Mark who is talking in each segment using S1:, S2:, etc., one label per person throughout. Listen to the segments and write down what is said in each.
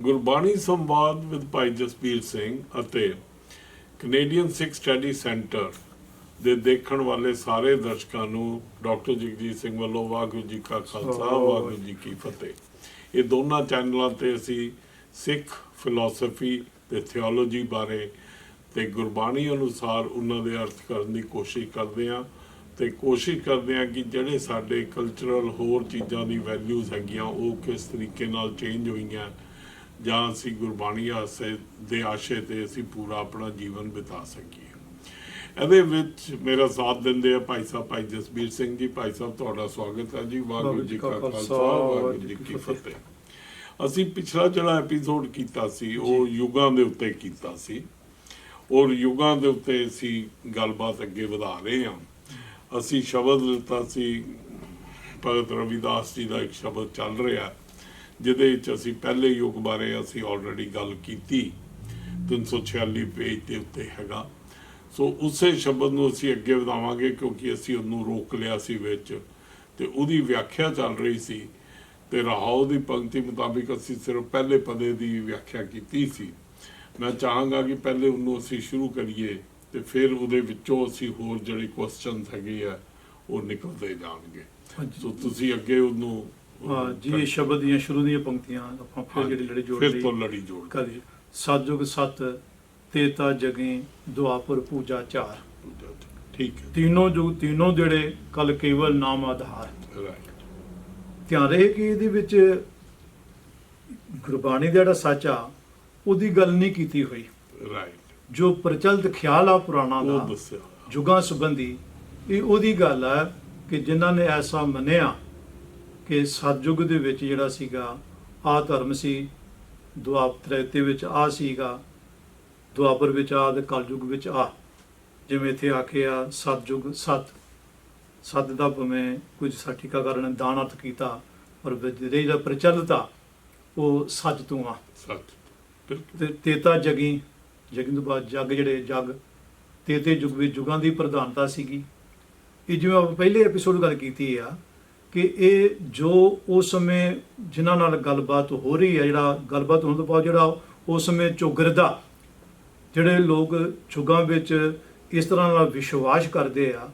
S1: ਗੁਰਬਾਣੀ ਸੰਵਾਦ ਵਿਦ ਭਾਈ ਜਸਪੀਰ ਸਿੰਘ ਅਤੇ ਕੈਨੇਡੀਅਨ ਸਿੱਖ study centre ਦੇ ਦੇਖਣ ਵਾਲੇ ਸਾਰੇ ਦਰਸ਼ਕਾਂ ਨੂੰ ਡਾਕਟਰ ਜਗਜੀਤ ਸਿੰਘ ਵੱਲੋਂ ਵਾਹਿਗੁਰੂ ਜੀ ਕਾ ਖਾਲਸਾ ਵਾਹਿਗੁਰੂ ਜੀ ਕੀ ਫਤਿਹ। ਇਹ ਦੋਨਾਂ ਚੈਨਲਾਂ ਤੇ ਅਸੀਂ ਸਿੱਖ ਫਿਲਾਸਫੀ ਤੇ ਥਿਓਲੋਜੀ ਬਾਰੇ ਤੇ ਗੁਰਬਾਣੀ ਅਨੁਸਾਰ ਉਹਨਾਂ ਦੇ ਅਰਥ ਕਰਨ ਦੀ ਕੋਸ਼ਿਸ਼ ਕਰਦੇ ਹਾਂ ਤੇ ਕੋਸ਼ਿਸ਼ ਕਰਦੇ ਹਾਂ ਕਿ ਜਿਹੜੇ ਸਾਡੇ ਕਲਚਰਲ ਹੋਰ ਚੀਜ਼ਾਂ ਦੀ ਵੈਲਿਊਜ਼ ਹੈਗੀਆਂ ਉਹ ਕਿਸ ਤਰੀਕੇ ਨਾਲ ਚੇਂਜ ਹੋਈਆਂ ਜਾਂ ਅਸੀਂ ਗੁਰਬਾਣੀ ਆਸੇ ਦੇ ਆਸ਼ੇ ਤੇ ਅਸੀਂ ਪੂਰਾ ਆਪਣਾ ਜੀਵਨ ਬਿਤਾ ਸਕੀਏ। ਇਹਦੇ ਵਿੱਚ ਮੇਰਾ ਸਾਥ ਦਿੰਦੇ ਆ ਭਾਈ ਸਾਹਿਬ ਭਾਈ ਜਸਬੀਰ ਸਿੰਘ ਜੀ। ਭਾਈ ਸਾਹਿਬ ਤੁਹਾਡਾ ਸਵਾਗਤ ਹੈ ਜੀ। ਵਾਹਿਗੁਰੂ ਜੀ ਕਾ ਖਾਲਸਾ ਵਾਹਿਗੁਰੂ ਜੀ ਕੀ ਫਤਿਹ। ਅਸੀਂ ਪਿਛਲਾ ਜਿਹੜਾ ਐਪੀਸੋਡ ਕੀਤਾ ਸੀ ਉਹ ਯੁਗਾਂ ਦੇ ਉੱਤੇ ਕੀਤਾ ਸੀ। ਔਰ ਯੁਗਾਂ ਦੇ ਉੱਤੇ ਅਸੀਂ ਗੱਲਬਾਤ ਅੱਗੇ ਵਧਾ ਰਹੇ ਹਾਂ। ਅਸੀਂ ਸ਼ਬਦ ਲਿੱਤਾ ਸੀ। ਭਗਤ ਰਵਿਦਾਸ ਜੀ ਦਾ ਇੱਕ ਸ਼ਬਦ ਚੱਲ ਰਿਹਾ। ਜਿਹਦੇ ਵਿੱਚ ਅਸੀਂ ਪਹਿਲੇ ਯੁੱਗ ਬਾਰੇ ਅਸੀਂ ਆਲਰੇਡੀ ਗੱਲ ਕੀਤੀ। 346 ਪੇਜ ਦੇ ਉੱਤੇ ਹੈਗਾ। ਸੋ ਉਸੇ ਸ਼ਬਦ ਨੂੰ ਅਸੀਂ ਅੱਗੇ ਵਧਾਵਾਂਗੇ ਕਿਉਂਕਿ ਅਸੀਂ ਉਹਨੂੰ ਰੋਕ ਲਿਆ ਸੀ ਵਿੱਚ। ਤੇ ਉਹਦੀ ਵਿਆਖਿਆ ਚੱਲ ਰਹੀ ਸੀ। ਤੇ ਰਾਹੋਂ ਦੀ ਪੰਕਤੀ ਮੁਤਾਬਿਕ ਅਸੀਂ ਸਿਰਫ ਪਹਿਲੇ ਪਦੇ ਦੀ ਵਿਆਖਿਆ ਕੀਤੀ ਸੀ। ਮੈਂ ਚਾਹਾਂਗਾ ਕਿ ਪਹਿਲੇ ਉਹਨੂੰ ਅਸੀਂ ਸ਼ੁਰੂ ਕਰੀਏ ਤੇ ਫਿਰ ਉਹਦੇ ਵਿੱਚੋਂ ਅਸੀਂ ਹੋਰ ਜਿਹੜੇ ਕੁਐਸਚਨਸ ਹੈਗੇ ਆ ਉਹ ਨਿਕਲਦੇ ਜਾਣਗੇ। ਸੋ ਤੁਸੀਂ ਅੱਗੇ ਉਹਨੂੰ
S2: ਜੀ ਇਹ ਸ਼ਬਦ ਦੀਆਂ ਸ਼ੁਰੂ ਦੀਆਂ ਪੰਕਤੀਆਂ ਆਪਾਂ ਫਿਰ ਜਿਹੜੇ ਲੜੇ ਜੋੜ
S1: ਫਿਰ
S2: ਲਈ
S1: ਤੋਂ ਲੜੀ ਜੋੜ
S2: ਕਰੀ ਸਤਜੁਗ ਸਤ ਤੇਤਾ ਜਗੇ ਦੁਆਪਰ ਪੂਜਾ ਚਾਰ।
S1: ਠੀਕ ਹੈ।
S2: ਤਿੰਨੋਂ ਜੁਗ ਤਿੰਨੋਂ ਜਿਹੜੇ ਕਲ ਕੇਵਲ ਨਾਮ ਆਧਾਰ।
S1: ਰਾਈਟ
S2: ਧਿਆਨ ਰਹੇ ਕਿ ਇਹਦੇ ਵਿੱਚ ਗੁਰਬਾਣੀ ਦਾ ਜਿਹੜਾ ਸੱਚ ਆ ਉਹਦੀ ਗੱਲ ਨਹੀਂ ਕੀਤੀ ਹੋਈ।
S1: ਰਾਈਟ
S2: ਜੋ ਪ੍ਰਚਲਿਤ ਖਿਆਲ ਆ ਪੁਰਾਣਾ
S1: ਉਹ
S2: ਦਾ
S1: ਦੱਸਿਆ।
S2: ਜੁਗਾਂ ਸੰਬੰਧੀ ਇਹ ਉਹਦੀ ਗੱਲ ਹੈ ਕਿ ਜਿਨ੍ਹਾਂ ਨੇ ਐਸਾ ਮੰਨਿਆ ਕਿ ਸਤਜੁਗ ਦੇ ਵਿੱਚ ਜਿਹੜਾ ਸੀਗਾ ਆ ਧਰਮ ਸੀ। ਦੁਆਪਰ ਤ੍ਰੇਤੇ ਵਿੱਚ ਆ ਸੀਗਾ ਦੁਆਪਰ ਵਿੱਚ ਆ ਤੇ ਕਲਯੁਗ ਵਿੱਚ ਆ ਜਿਵੇਂ ਇੱਥੇ ਆਖਿਆ ਸਤਜੁਗ ਸਤ। ਸਤ ਦਾ ਭਵੇਂ ਕੁਝ ਸਾਠਿਕਾ ਕਰਨ ਅਰਥ ਕੀਤਾ ਪਰ ਜਿਹੜੇ ਜਿਹੜਾ ਪ੍ਰਚਲਿਤਾ ਉਹ ਸੱਚ ਤੋਂ ਆ।
S1: ਸੱਚ।
S2: ਤੇ ਤੇਤਾ ਜਗੀ ਜਗੀ ਤੋਂ ਬਾਅਦ ਜਗ ਜਿਹੜੇ ਜਗ ਤੇਤੇ ਯੁਗ ਵਿੱਚ ਯੁਗਾਂ ਦੀ ਪ੍ਰਧਾਨਤਾ ਸੀਗੀ। ਇਹ ਜਿਵੇਂ ਆਪਾਂ ਪਹਿਲੇ ਐਪੀਸੋਡ ਗੱਲ ਕੀਤੀ ਆ ਕਿ ਇਹ ਜੋ ਉਸ ਸਮੇਂ ਜਿਨ੍ਹਾਂ ਨਾਲ ਗੱਲਬਾਤ ਹੋ ਰਹੀ ਹੈ, ਜਿਹੜਾ ਗੱਲਬਾਤ ਹੋਣ ਤੋਂ ਬਾਅਦ ਜਿਹੜਾ ਉਸ ਸਮੇਂ ਚੌਗਰਦਾ, ਜਿਹੜੇ ਲੋਕ ਯੁਗਾਂ ਵਿੱਚ ਇਸ ਤਰ੍ਹਾਂ ਨਾਲ ਵਿਸ਼ਵਾਸ ਕਰਦੇ ਆ,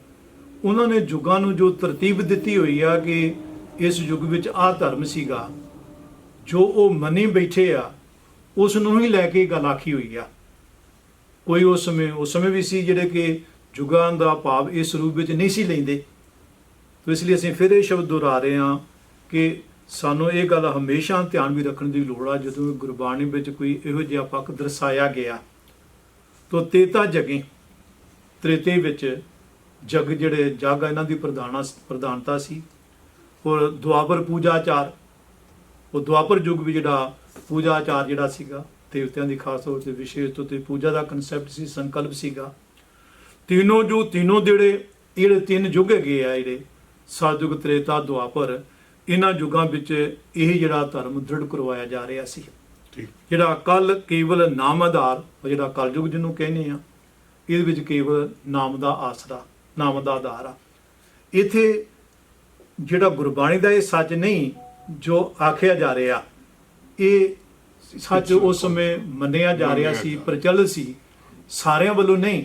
S2: ਉਹਨਾਂ ਨੇ ਯੁਗਾਂ ਨੂੰ ਜੋ ਤਰਤੀਬ ਦਿੱਤੀ ਹੋਈ ਆ ਕਿ ਇਸ ਯੁੱਗ ਵਿੱਚ ਆਹ ਧਰਮ ਸੀਗਾ, ਜੋ ਉਹ ਮੰਨੀ ਬੈਠੇ ਆ, ਉਸ ਨੂੰ ਹੀ ਲੈ ਕੇ ਗੱਲ ਆਖੀ ਹੋਈ ਆ। ਕੋਈ ਉਸ ਸਮੇਂ ਉਸ ਸਮੇਂ ਵੀ ਸੀ ਜਿਹੜੇ ਕਿ ਜੁਗਾਂ ਦਾ ਭਾਵ ਇਸ ਰੂਪ ਵਿੱਚ ਨਹੀਂ ਸੀ ਲੈਂਦੇ। ਤੋ ਇਸ ਲਈ ਅਸੀਂ ਫਿਰ ਇਹ ਸ਼ਬਦ ਦੁਹਰਾ ਰਹੇ ਹਾਂ ਕਿ ਸਾਨੂੰ ਇਹ ਗੱਲ ਹਮੇਸ਼ਾ ਧਿਆਨ ਵੀ ਰੱਖਣ ਦੀ ਲੋੜ ਆ ਜਦੋਂ ਗੁਰਬਾਣੀ ਵਿੱਚ ਕੋਈ ਇਹੋ ਜਿਹਾ ਪੱਖ ਦਰਸਾਇਆ ਗਿਆ। ਤੋ ਤੇਤਾ ਜਗੇ ਤ੍ਰੇਤੇ ਵਿੱਚ ਜਗ ਜਿਹੜੇ ਜਗ ਆ, ਇਹਨਾਂ ਦੀ ਪ੍ਰਧਾਨਾ ਪ੍ਰਧਾਨਤਾ ਸੀ। ਔਰ ਦੁਆਪਰ ਪੂਜਾ ਆਚਾਰ ਉਹ ਦੁਆਪਰ ਯੁੱਗ ਵੀ ਜਿਹੜਾ ਪੂਜਾ ਆਚਾਰ ਜਿਹੜਾ ਸੀਗਾ ਦੇਵਤਿਆਂ ਦੀ ਖਾਸ ਤੌਰ ਤੇ ਵਿਸ਼ੇਸ਼ ਤੌਰ ਤੇ ਪੂਜਾ ਦਾ ਕਨਸੈਪਟ ਸੀ ਸੰਕਲਪ ਸੀਗਾ। ਤਿੰਨੋਂ ਜੋ ਤਿੰਨੋਂ ਜਿਹੜੇ ਜਿਹੜੇ ਤਿੰਨ ਯੁੱਗ ਹੈਗੇ ਆ ਜਿਹੜੇ ਸਤਯੁਗ ਤ੍ਰੇਤਾ ਦੁਆਪਰ ਇਹਨਾਂ ਯੁੱਗਾਂ ਵਿੱਚ ਇਹ ਜਿਹੜਾ ਧਰਮ ਦ੍ਰਿੜ ਕਰਵਾਇਆ ਜਾ ਰਿਹਾ ਸੀ।
S1: ਠੀਕ।
S2: ਜਿਹੜਾ ਕੱਲ ਕੇਵਲ ਨਾਮ ਆਧਾਰ ਉਹ ਜਿਹੜਾ ਕਲਯੁਗ ਜਿਹਨੂੰ ਕਹਿੰਦੇ ਆ ਇਹਦੇ ਵਿੱਚ ਕੇਵਲ ਨਾਮ ਦਾ ਆਸਰਾ ਨਾਮ ਦਾ ਆਧਾਰ ਆ। ਇਥੇ ਜਿਹੜਾ ਗੁਰਬਾਣੀ ਦਾ ਇਹ ਸੱਚ ਨਹੀਂ ਜੋ ਆਖਿਆ ਜਾ ਰਿਹਾ ਇਹ ਸੱਚ ਉਸ ਸਮੇਂ ਮੰਨਿਆ ਜਾ ਰਿਹਾ ਸੀ ਪ੍ਰਚਲਿਤ ਸੀ। ਸਾਰਿਆਂ ਵੱਲੋਂ ਨਹੀਂ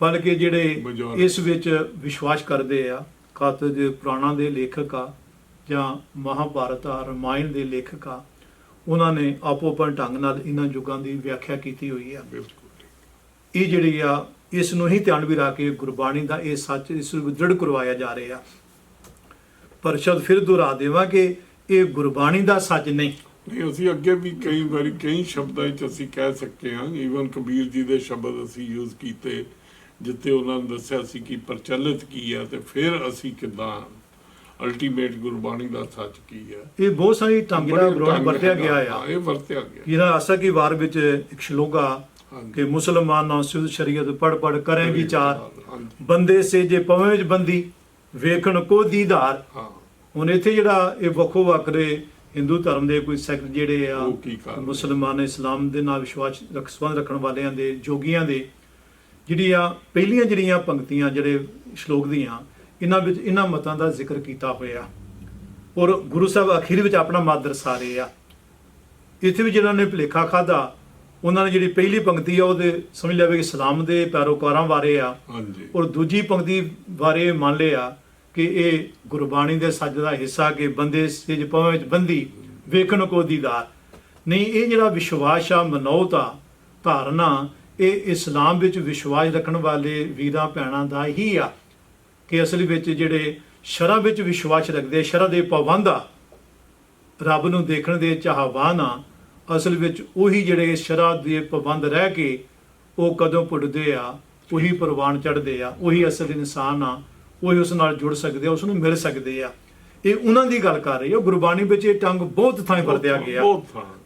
S2: ਬਲਕਿ ਜਿਹੜੇ। ਇਸ ਵਿੱਚ ਵਿਸ਼ਵਾਸ ਕਰਦੇ ਆ ਕਤ ਦੇ ਪੁਰਾਣਾਂ ਦੇ ਲੇਖਕ ਆ ਜਾਂ ਮਹਾਭਾਰਤ ਆ ਰਮਾਇਣ ਦੇ ਲੇਖਕ ਆ ਉਹਨਾਂ ਨੇ ਆਪੋ ਆਪਣੇ ਢੰਗ ਨਾਲ ਇਹਨਾਂ ਯੁੱਗਾਂ ਦੀ ਵਿਆਖਿਆ ਕੀਤੀ ਹੋਈ ਆ।
S1: ਬਿਲਕੁਲ।
S2: ਇਹ ਜਿਹੜੀ ਆ ਇਸ ਨੂੰ ਹੀ ਧਿਆਨ ਵੀ ਰੱਖ ਕੇ ਗੁਰਬਾਣੀ ਦਾ ਇਹ ਸੱਚ ਇਸ ਨੂੰ ਦ੍ਰਿੜ ਕਰਵਾਇਆ ਜਾ ਰਿਹਾ। ਪਰ ਸ਼ਬਦ ਫਿਰ ਦੁਹਰਾ ਦੇਵਾਂ ਕਿ ਇਹ ਗੁਰਬਾਣੀ ਦਾ ਸੱਚ ਨਹੀਂ।
S1: ਨਹੀਂ ਅਸੀਂ ਅੱਗੇ ਵੀ ਕਈ ਵਾਰੀ ਕਈ ਸ਼ਬਦਾਂ ਵਿੱਚ ਅਸੀਂ ਕਹਿ ਸਕਦੇ ਹਾਂ ਈਵਨ ਕਬੀਰ ਜੀ ਦੇ ਸ਼ਬਦ ਅਸੀਂ ਯੂਜ਼ ਕੀਤੇ। ਜਿੱਥੇ ਉਹਨਾਂ ਨੇ ਦੱਸਿਆ ਸੀ ਕਿ ਪ੍ਰਚਲਿਤ ਕੀ ਹੈ ਤੇ ਫਿਰ ਅਸੀਂ ਕਿਦਾਂ ਅਲਟੀਮੇਟ ਗੁਰਬਾਣੀ ਦਾ ਸੱਚ ਕੀ ਹੈ।
S2: ਇਹ ਬਹੁਤ ਸਾਰੀ ਢੰਗ
S1: ਢੰਗ
S2: ਵਰਤਿਆ ਗਿਆ ਆ।
S1: ਇਹ ਵਰਤਿਆ ਗਿਆ।
S2: ਜਿਹੜਾ ਆਸਾ ਕੀ ਵਾਰ ਵਿੱਚ ਇੱਕ
S1: ਹਾਂਜੀ।
S2: ਕਿ ਮੁਸਲਮਾਨ ਨਾ ਸੁਧ ਸ਼ਰੀਅਤ ਪੜ ਪੜ ਕਰੇ ਵਿਚਾਰ
S1: ਹਾਂਜੀ,
S2: ਬੰਦੇ ਸੇ ਜੇ ਪਵੇਂ ਵਿੱਚ ਬੰਦੀ ਵੇਖਣ ਕੋ ਦੀਦਾਰ। ਹੁਣ ਇੱਥੇ ਜਿਹੜਾ ਇਹ ਵੱਖੋ ਵੱਖਰੇ ਹਿੰਦੂ ਧਰਮ ਦੇ ਕੋਈ ਸੈਕਟ ਜਿਹੜੇ ਆ? ਮੁਸਲਮਾਨ ਇਸਲਾਮ ਦੇ ਨਾਲ ਵਿਸ਼ਵਾਸ ਰੱਖ ਸੰਬੰਧ ਰੱਖਣ ਵਾਲਿਆਂ ਦੇ ਜੋਗੀਆਂ ਦੇ ਜਿਹੜੀਆਂ ਪਹਿਲੀਆਂ ਜਿਹੜੀਆਂ ਪੰਕਤੀਆਂ ਜਿਹੜੇ ਸ਼ਲੋਕ ਦੀਆਂ ਇਹਨਾਂ ਵਿੱਚ ਇਹਨਾਂ ਮਤਾਂ ਦਾ ਜ਼ਿਕਰ ਕੀਤਾ ਹੋਇਆ। ਔਰ ਗੁਰੂ ਸਾਹਿਬ ਅਖੀਰ ਵਿੱਚ ਆਪਣਾ ਮਤ ਦਰਸਾ ਰਹੇ ਆ। ਇੱਥੇ ਵੀ ਜਿਹਨਾਂ ਨੇ ਭੁਲੇਖਾ ਖਾਦਾ ਉਹਨਾਂ ਨੇ ਜਿਹੜੀ ਪਹਿਲੀ ਪੰਕਤੀ ਆ ਉਹਦੇ ਸਮਝ ਲਿਆ ਕਿ ਇਸਲਾਮ ਦੇ ਪੈਰੋਕਾਰਾਂ ਬਾਰੇ ਆ।
S1: ਹਾਂਜੀ।
S2: ਔਰ ਦੂਜੀ ਪੰਕਤੀ ਬਾਰੇ ਮੰਨ ਲਿਆ ਕਿ ਇਹ ਗੁਰਬਾਣੀ ਦੇ ਸੱਜ ਦਾ ਹਿੱਸਾ ਕਿ ਬੰਦੇ ਸਿਜ ਪਵੇਂ ਵਿੱਚ ਬੰਦੀ ਵੇਖਣ ਕੋ ਦੀਦਾਰ। ਨਹੀਂ ਇਹ ਜਿਹੜਾ ਵਿਸ਼ਵਾਸ ਆ ਮਨੌਤ ਆ ਧਾਰਨਾ ਇਹ ਇਸਲਾਮ ਵਿੱਚ ਵਿਸ਼ਵਾਸ ਰੱਖਣ ਵਾਲੇ ਵੀਰਾਂ ਭੈਣਾਂ ਦਾ ਹੀ ਆ ਕਿ ਅਸਲ ਵਿੱਚ ਜਿਹੜੇ ਸ਼ਰਾਂ ਵਿੱਚ ਵਿਸ਼ਵਾਸ ਰੱਖਦੇ ਸ਼ਰਾਂ ਦੇ ਪਾਬੰਦ ਆ ਰੱਬ ਨੂੰ ਦੇਖਣ ਦੇ ਚਾਹਵਾਨ ਆ ਅਸਲ ਵਿੱਚ ਉਹੀ ਜਿਹੜੇ ਸ਼ਰਾਂ ਦੇ ਪਾਬੰਦ ਰਹਿ ਕੇ ਉਹ ਕਦੋਂ ਪੁੱਟਦੇ ਆ ਉਹੀ ਪ੍ਰਵਾਨ ਚੜ੍ਹਦੇ ਆ ਉਹੀ ਅਸਲ ਇਨਸਾਨ ਆ ਉਹੀ ਉਸ ਨਾਲ ਜੁੜ ਸਕਦੇ ਆ ਉਸ ਨੂੰ ਮਿਲ ਸਕਦੇ ਆ। ਇਹ ਉਹਨਾਂ ਦੀ ਗੱਲ ਕਰ ਰਹੀ ਹੈ ਗੁਰਬਾਣੀ ਵਿੱਚ ਇਹ ਟੰਗ ਬਹੁਤ ਥਾਂ ਵਰਤਿਆ ਗਿਆ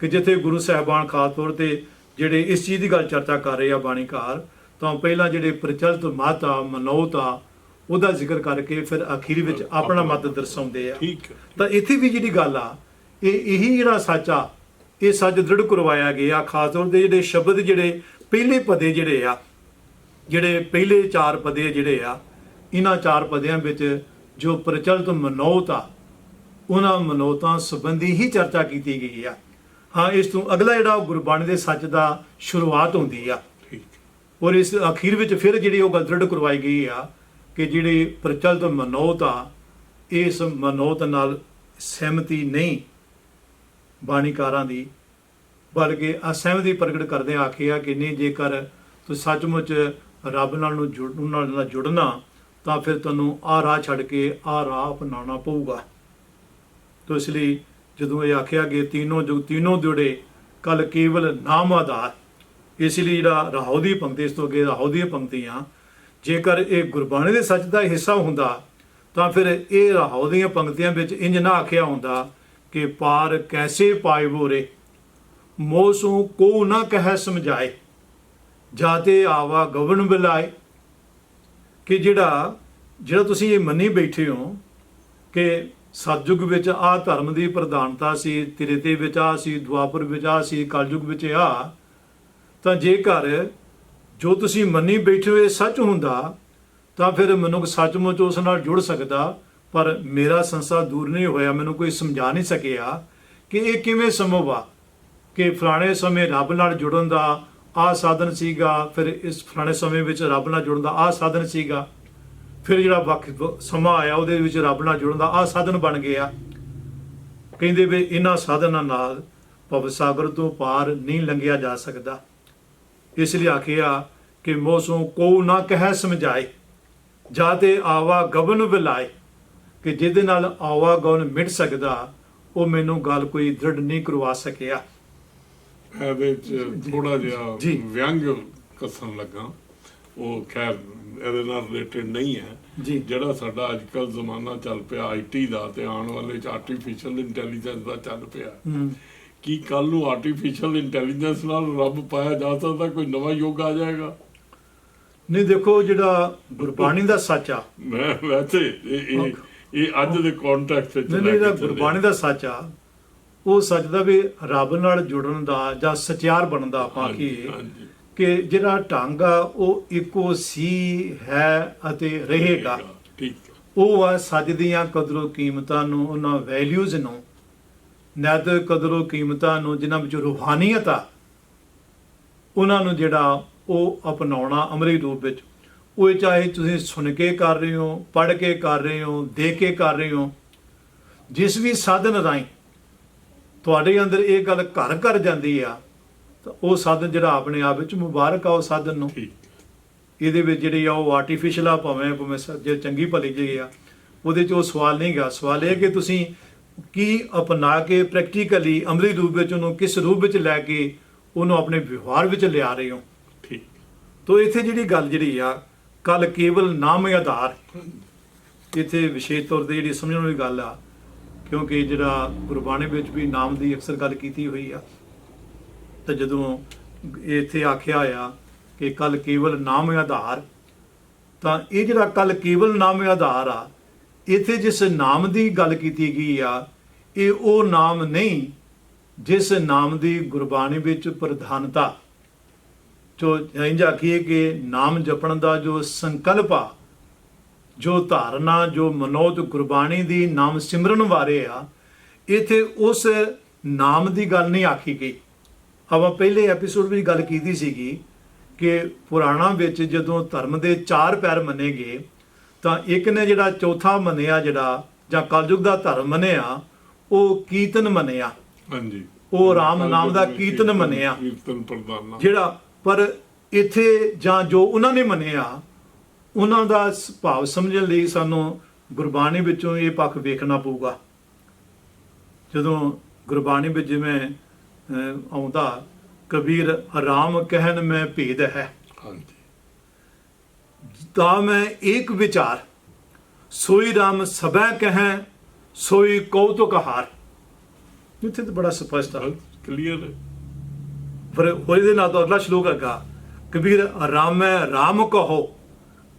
S2: ਕਿ ਜਿੱਥੇ ਗੁਰੂ ਸਾਹਿਬਾਨ ਖਾਸ ਤੌਰ ਤੇ ਜਿਹੜੇ ਇਸ ਚੀਜ਼ ਦੀ ਗੱਲ ਚਰਚਾ ਕਰ ਰਹੇ ਆ ਬਾਣੀਕਾਰ ਤਾਂ ਪਹਿਲਾਂ ਜਿਹੜੇ ਪ੍ਰਚਲਿਤ ਮਤ ਆ ਮਨੌਤ ਆ ਉਹਦਾ ਜ਼ਿਕਰ ਕਰਕੇ ਫਿਰ ਅਖੀਰ ਵਿੱਚ ਆਪਣਾ ਮਤ ਦਰਸਾਉਂਦੇ ਆ।
S1: ਠੀਕ
S2: ਤਾਂ ਇੱਥੇ ਵੀ ਜਿਹੜੀ ਗੱਲ ਆ ਇਹ ਇਹੀ ਜਿਹੜਾ ਸੱਚ ਆ ਇਹ ਸੱਚ ਦ੍ਰਿੜ ਕਰਵਾਇਆ ਗਿਆ ਖਾਸ ਤੌਰ ਤੇ ਜਿਹੜੇ ਸ਼ਬਦ ਜਿਹੜੇ ਪਹਿਲੇ ਪਦੇ ਜਿਹੜੇ ਆ ਜਿਹੜੇ ਪਹਿਲੇ ਚਾਰ ਪਦੇ ਜਿਹੜੇ ਆ ਇਹਨਾਂ ਚਾਰ ਪਦਿਆਂ ਵਿੱਚ ਜੋ ਪ੍ਰਚਲਿਤ ਮਨੌਤ ਆ ਉਹਨਾਂ ਮਨੌਤਾਂ ਸੰਬੰਧੀ ਹੀ ਚਰਚਾ ਕੀਤੀ ਗਈ ਆ। ਹਾਂ ਇਸ ਤੋਂ ਅਗਲਾ ਜਿਹੜਾ ਉਹ ਗੁਰਬਾਣੀ ਦੇ ਸੱਚ ਦਾ ਸ਼ੁਰੂਆਤ ਹੁੰਦੀ ਆ।
S1: ਠੀਕ।
S2: ਔਰ ਇਸ ਅਖੀਰ ਵਿੱਚ ਫਿਰ ਜਿਹੜੀ ਉਹ ਗੱਲ ਦ੍ਰਿੜ ਕਰਵਾਈ ਗਈ ਆ ਕਿ ਜਿਹੜੀ ਪ੍ਰਚਲਿਤ ਮਨੌਤ ਆ ਇਸ ਮਨੌਤ ਨਾਲ ਸਹਿਮਤੀ ਨਹੀਂ ਬਾਣੀਕਾਰਾਂ ਦੀ ਬਲਕਿ ਅਸਹਿਮਤੀ ਪ੍ਰਗਟ ਕਰਦੇ ਆਖਿਆ ਕਿ ਨਹੀਂ ਜੇਕਰ ਤੁਸੀਂ ਸੱਚਮੁੱਚ ਰੱਬ ਨਾਲ ਨੂੰ ਜੁੜਨ ਨਾਲ ਨਾਲ ਜੁੜਨਾ ਤਾਂ ਫਿਰ ਤੁਹਾਨੂੰ ਆ ਰਾਹ ਛੱਡ ਕੇ ਆ ਰਾਹ ਅਪਣਾਉਣਾ ਪਊਗਾ। ਤੋ ਇਸ ਲਈ ਜਦੋਂ ਇਹ ਆਖਿਆ ਕਿ ਤੀਨੋਂ ਜੁਗ ਤੀਨੋਂ ਜੁੜੇ ਕਲ ਕੇਵਲ ਨਾਮ ਆਧਾਰ। ਇਸ ਲਈ ਜਿਹੜਾ ਰਾਹੋ ਦੀ ਪੰਕਤੀ, ਇਸ ਤੋਂ ਅੱਗੇ ਰਾਹੋ ਦੀਆਂ ਪੰਕਤੀਆਂ, ਜੇਕਰ ਇਹ ਗੁਰਬਾਣੀ ਦੇ ਸੱਚ ਦਾ ਹਿੱਸਾ ਹੁੰਦਾ, ਤਾਂ ਫਿਰ ਇਹ ਰਾਹੋ ਦੀਆਂ ਪੰਕਤੀਆਂ ਵਿੱਚ ਇੰਜ ਨਾ ਆਖਿਆ ਹੁੰਦਾ ਕਿ ਪਾਰ ਕੈਸੇ ਪਾਇਬੋ ਰੇ ਮੋਸੂ ਕੋ ਨਾ ਕਹਿ ਸਮਝਾਏ, ਜਾਤੇ ਆਵਾ ਗਵਨ ਬਿਲਾਏ। ਕਿ ਜਿਹੜਾ ਜਿਹੜਾ ਤੁਸੀਂ ਇਹ ਮੰਨੀ ਬੈਠੇ ਹੋ ਕਿ ਸਤਜੁਗ ਵਿੱਚ ਆ ਧਰਮ ਦੀ ਪ੍ਰਧਾਨਤਾ ਸੀ, ਤ੍ਰੇਤੇ ਵਿੱਚ ਆ ਸੀ, ਦੁਆਪਰ ਵਿੱਚ ਆ ਸੀ, ਕਲਯੁਗ ਵਿੱਚ ਆ। ਤਾਂ ਜੇਕਰ ਜੋ ਤੁਸੀਂ ਮੰਨੀ ਬੈਠੇ ਹੋ ਇਹ ਸੱਚ ਹੁੰਦਾ, ਤਾਂ ਫਿਰ ਮਨੁੱਖ ਸੱਚਮੁੱਚ ਉਸ ਨਾਲ ਜੁੜ ਸਕਦਾ। ਪਰ ਮੇਰਾ ਸੰਸਾਰ ਦੂਰ ਨਹੀਂ ਹੋਇਆ, ਮੈਨੂੰ ਕੋਈ ਸਮਝਾ ਨਹੀਂ ਸਕਿਆ ਕਿ ਇਹ ਕਿਵੇਂ ਸੰਭਵ ਆ ਕਿ ਫਲਾਣੇ ਸਮੇਂ ਰੱਬ ਨਾਲ ਜੁੜਨ ਦਾ ਆ ਸਾਧਨ ਸੀਗਾ, ਫਿਰ ਇਸ ਫਲਾਣੇ ਸਮੇਂ ਵਿੱਚ ਰੱਬ ਨਾਲ ਜੁੜਨ ਦਾ ਆ ਸਾਧਨ ਸੀਗਾ। ਫਿਰ ਜਿਹੜਾ ਵਕਤ ਸਮਾਂ ਆਇਆ ਉਹਦੇ ਵਿੱਚ ਰੱਬ ਨਾਲ ਜੁੜਨ ਦਾ ਆ ਸਾਧਨ ਬਣ ਗਿਆ। ਕਹਿੰਦੇ ਵੀ ਇਹਨਾਂ ਸਾਧਨਾਂ ਨਾਲ ਭਵ ਸਾਗਰ ਤੋਂ ਪਾਰ ਨਹੀਂ ਲੰਘਿਆ ਜਾ ਸਕਦਾ। ਇਸ ਲਈ ਆਖਿਆ ਕਿ ਮੋਸੋਂ ਕੋ ਨਾ ਕਹਿ ਸਮਝਾਏ ਜਾਤੇ ਆਵਾ ਗਵਨ ਵਿਲਾਏ ਕਿ ਜਿਹਦੇ ਨਾਲ ਆਵਾ ਗਵਨ ਮਿਟ ਸਕਦਾ ਉਹ ਮੈਨੂੰ ਗੱਲ ਕੋਈ ਦ੍ਰਿੜ ਨਹੀਂ ਕਰਵਾ ਸਕਿਆ।
S1: ਇਹਦੇ ਚ ਥੋੜਾ ਜਿਹਾ
S2: ਜੀ।
S1: ਵਿਅੰਗ ਕਸਣ ਲੱਗਾ। ਉਹ ਖੈਰ ਇਹਦੇ ਨਾਲ ਰਿਲੇਟਡ ਨਹੀਂ ਹੈ।
S2: ਜੀ।
S1: ਜਿਹੜਾ ਸਾਡਾ ਅੱਜ ਕੱਲ ਜ਼ਮਾਨਾ ਚੱਲ ਪਿਆ ਆਈਟੀ ਦਾ ਤੇ ਆਉਣ ਵਾਲੇ ਚ ਆਰਟੀਫੀਸ਼ੀਅਲ ਇੰਟੈਲੀਜੈਂਸ ਦਾ ਚੱਲ ਪਿਆ। ਕੀ ਕੱਲ ਨੂੰ ਆਰਟੀਫੀਸ਼ੀਅਲ ਇੰਟੈਲੀਜੈਂਸ ਨਾਲ ਰੱਬ ਪਾਇਆ ਜਾ ਸਕਦਾ? ਕੋਈ ਨਵਾਂ ਯੁੱਗ ਆ ਜਾਏਗਾ?
S2: ਨਹੀਂ ਦੇਖੋ ਜਿਹੜਾ ਗੁਰਬਾਣੀ ਦਾ ਸੱਚ ਆ।
S1: ਮੈਂ ਵੈਸੇ ਇਹ ਇਹ ਅੱਜ ਦੇ ਕੰਟੈਕਸਟ ਵਿੱਚ
S2: ਨਹੀਂ ਨਹੀਂ। ਗੁਰਬਾਣੀ ਦਾ ਸੱਚ ਆ ਉਹ ਸੱਚ ਦਾ ਵੀ ਰੱਬ ਨਾਲ ਜੁੜਨ ਦਾ ਜਾਂ ਸਚਿਆਰ ਬਣਨ ਦਾ ਆਪਾਂ ਕੀ। ਕਿ ਜਿਹੜਾ ਢੰਗ ਆ ਉਹ ਇੱਕੋ ਸੀ ਹੈ ਅਤੇ ਰਹੇਗਾ।
S1: ਠੀਕ
S2: ਉਹ ਆ ਸੱਜ ਦੀਆਂ ਕਦਰੋ ਕੀਮਤਾਂ ਨੂੰ ਉਹਨਾਂ ਵੈਲਿਊਜ਼ ਨੂੰ ਨੈਤਿਕ ਕਦਰੋ ਕੀਮਤਾਂ ਨੂੰ ਜਿਨ੍ਹਾਂ ਵਿੱਚ ਰੂਹਾਨੀਅਤ ਆ ਉਹਨਾਂ ਨੂੰ ਜਿਹੜਾ ਉਹ ਅਪਣਾਉਣਾ ਅਮਰੀ ਰੂਪ ਵਿੱਚ। ਉਹ ਚਾਹੇ ਤੁਸੀਂ ਸੁਣ ਕੇ ਕਰ ਰਹੇ ਹੋ ਪੜ੍ਹ ਕੇ ਕਰ ਰਹੇ ਹੋ ਦੇਖ ਕੇ ਕਰ ਰਹੇ ਹੋ ਜਿਸ ਵੀ ਸਾਧਨ ਰਾਹੀਂ ਤੁਹਾਡੇ ਅੰਦਰ ਇਹ ਗੱਲ ਘਰ ਘਰ ਜਾਂਦੀ ਆ ਤਾਂ ਉਹ ਸਾਧਨ ਜਿਹੜਾ ਆਪਣੇ ਆਪ ਵਿੱਚ ਮੁਬਾਰਕ ਆ ਉਹ ਸਾਧਨ ਨੂੰ। ਇਹਦੇ ਵਿੱਚ ਜਿਹੜੀ ਆ ਉਹ ਆਰਟੀਫੀਸ਼ੀਅਲ ਆ ਭਾਵੇਂ ਭਾਵੇਂ ਜੇ ਚੰਗੀ ਭਲੀ ਜਿਹੀ ਆ ਉਹਦੇ 'ਚ ਉਹ ਸਵਾਲ ਨਹੀਂ ਗਾ। ਸਵਾਲ ਇਹ ਕਿ ਤੁਸੀਂ ਕੀ ਅਪਣਾ ਕੇ ਪ੍ਰੈਕਟੀਕਲੀ ਅਮਲੀ ਰੂਪ ਵਿੱਚ ਉਹਨੂੰ ਕਿਸ ਰੂਪ ਵਿੱਚ ਲੈ ਕੇ ਉਹਨੂੰ ਆਪਣੇ ਵਿਵਹਾਰ ਵਿੱਚ ਲਿਆ ਰਹੇ ਹੋ?
S1: ਠੀਕ।
S2: ਤੋ ਇੱਥੇ ਜਿਹੜੀ ਗੱਲ ਜਿਹੜੀ ਆ ਕੱਲ ਕੇਵਲ ਨਾਮ ਆਧਾਰ। ਇੱਥੇ ਵਿਸ਼ੇਸ਼ ਤੌਰ ਤੇ ਜਿਹੜੀ ਸਮਝਣ ਵਾਲੀ ਗੱਲ ਆ ਕਿਉਂਕਿ ਜਿਹੜਾ ਗੁਰਬਾਣੀ ਵਿੱਚ ਵੀ ਨਾਮ ਦੀ ਅਕਸਰ ਗੱਲ ਕੀਤੀ ਹੋਈ ਆ ਤੇ ਜਦੋਂ ਇੱਥੇ ਆਖਿਆ ਆ ਕਿ ਕੱਲ ਕੇਵਲ ਨਾਮ ਆਧਾਰ, ਤਾਂ ਇਹ ਜਿਹੜਾ ਕੱਲ ਕੇਵਲ ਨਾਮ ਆਧਾਰ ਆ, ਇੱਥੇ ਜਿਸ ਨਾਮ ਦੀ ਗੱਲ ਕੀਤੀ ਗਈ ਆ, ਇਹ ਉਹ ਨਾਮ ਨਹੀਂ ਜਿਸ ਨਾਮ ਦੀ ਗੁਰਬਾਣੀ ਵਿੱਚ ਪ੍ਰਧਾਨਤਾ। ਜੋ ਇੰਜ ਆਖੀਏ ਕਿ ਨਾਮ ਜਪਣ ਦਾ ਜੋ ਸੰਕਲਪ ਆ, ਜੋ ਧਾਰਨਾ, ਜੋ ਮਨੋਤ ਗੁਰਬਾਣੀ ਦੀ ਨਾਮ ਸਿਮਰਨ ਬਾਰੇ ਆ, ਇਥੇ ਉਸ ਨਾਮ ਦੀ ਗੱਲ ਨਹੀਂ ਆਖੀ ਗਈ। ਆਪਾਂ ਪਹਿਲੇ ਐਪੀਸੋਡ ਵਿੱਚ ਗੱਲ ਕੀਤੀ ਸੀਗੀ ਕਿ ਪੁਰਾਣਾ ਵਿੱਚ ਜਦੋਂ ਧਰਮ ਦੇ ਚਾਰ ਪੈਰ ਮੰਨੇ ਗਏ ਤਾਂ ਇੱਕ ਨੇ ਜਿਹੜਾ ਚੌਥਾ ਮੰਨਿਆ ਜਿਹੜਾ ਜਾਂ ਕਲਯੁਗ ਦਾ ਧਰਮ ਮੰਨਿਆ ਉਹ ਕੀਰਤਨ ਮੰਨਿਆ।
S1: ਹਾਂਜੀ।
S2: ਉਹ ਰਾਮ ਨਾਮ ਦਾ ਕੀਰਤਨ ਮੰਨਿਆ।
S1: ਕੀਰਤਨ ਪ੍ਰਧਾਨਾ।
S2: ਜਿਹੜਾ ਪਰ ਇੱਥੇ ਜਾਂ ਜੋ ਉਹਨਾਂ ਨੇ ਮੰਨਿਆ ਉਹਨਾਂ ਦਾ ਭਾਵ ਸਮਝਣ ਲਈ ਸਾਨੂੰ ਗੁਰਬਾਣੀ ਵਿੱਚੋਂ ਇਹ ਪੱਖ ਵੇਖਣਾ ਪਊਗਾ। ਜਦੋਂ ਗੁਰਬਾਣੀ ਵਿੱਚ ਜਿਵੇਂ ਆਉਂਦਾ ਕਬੀਰ ਰਾਮ ਕਹਿਣ ਮੈਂ ਭੇਦ ਹੈ।
S1: ਹਾਂਜੀ।
S2: ਤਾਂ ਮੈਂ ਏਕ ਵਿਚਾਰ ਸੋਈ ਰਾਮ ਸਭੈ ਕਹੈ ਸੋਈ ਕਉਤੁਕ ਹਾਰ। ਇੱਥੇ ਤਾਂ ਬੜਾ ਸਪਸ਼ਟ ਆ।
S1: ਕਲੀਅਰ ਹੈ।
S2: ਪਰ ਹੋਲੀ ਦੇ ਨਾਲ ਤੋਂ ਅਗਲਾ ਸ਼ਲੋਕ ਹੈਗਾ ਕਬੀਰ ਰਾਮੈ ਰਾਮ ਕਹੋ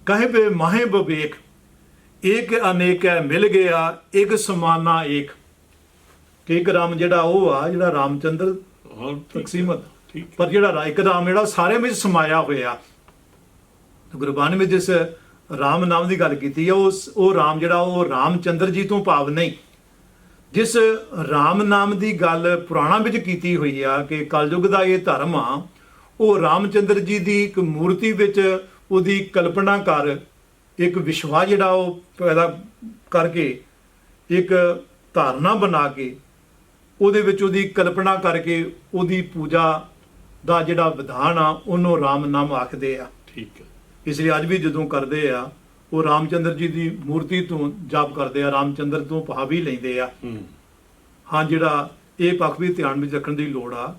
S2: ਕਹੇ ਬੇ ਮਾਹੇ ਬਵੇਕ ਏਕ ਅਨੇਕੈ ਮਿਲ ਗਿਆ ਇੱਕ ਸਮਾਨਾ ਏਕ। ਕਿ ਇੱਕ ਰਾਮ ਜਿਹੜਾ ਉਹ ਆ ਜਿਹੜਾ ਰਾਮਚੰਦਰ
S1: ਹਾਂ।
S2: ਤਕਸੀਮਤ।
S1: ਠੀਕ
S2: ਪਰ ਜਿਹੜਾ ਰਾ- ਇੱਕ ਰਾਮ ਜਿਹੜਾ ਸਾਰਿਆਂ ਵਿੱਚ ਸਮਾਇਆ ਹੋਇਆ। ਗੁਰਬਾਣੀ ਵਿੱਚ ਜਿਸ ਰਾਮ ਨਾਮ ਦੀ ਗੱਲ ਕੀਤੀ ਹੈ ਉਸ ਉਹ ਰਾਮ ਜਿਹੜਾ ਉਹ ਰਾਮਚੰਦਰ ਜੀ ਤੋਂ ਭਾਵ ਨਹੀਂ। ਜਿਸ ਰਾਮ ਨਾਮ ਦੀ ਗੱਲ ਪੁਰਾਣਾ ਵਿੱਚ ਕੀਤੀ ਹੋਈ ਆ ਕਿ ਕਲਯੁਗ ਦਾ ਇਹ ਧਰਮ ਆ ਉਹ ਰਾਮਚੰਦਰ ਜੀ ਦੀ ਇੱਕ ਮੂਰਤੀ ਵਿੱਚ ਉਹਦੀ ਕਲਪਨਾ ਕਰ ਇੱਕ ਵਿਸ਼ਵਾਸ ਜਿਹੜਾ ਉਹ ਪੈਦਾ ਕਰਕੇ ਇੱਕ ਧਾਰਨਾ ਬਣਾ ਕੇ ਉਹਦੇ ਵਿੱਚ ਉਹਦੀ ਕਲਪਨਾ ਕਰਕੇ ਉਹਦੀ ਪੂਜਾ ਦਾ ਜਿਹੜਾ ਵਿਧਾਨ ਆ ਉਹਨੂੰ ਰਾਮ ਨਾਮ ਆਖਦੇ ਆ।
S1: ਠੀਕ ਹੈ।
S2: ਇਸ ਲਈ ਅੱਜ ਵੀ ਜਦੋਂ ਕਰਦੇ ਆ ਉਹ ਰਾਮਚੰਦਰ ਜੀ ਦੀ ਮੂਰਤੀ ਤੋਂ ਜਾਪ ਕਰਦੇ ਆ ਰਾਮਚੰਦਰ ਤੋਂ ਭਾਵ ਹੀ ਲੈਂਦੇ ਆ।
S1: ਹਾਂ।
S2: ਜਿਹੜਾ ਇਹ ਪੱਖ ਵੀ ਧਿਆਨ ਵਿੱਚ ਰੱਖਣ ਦੀ ਲੋੜ ਆ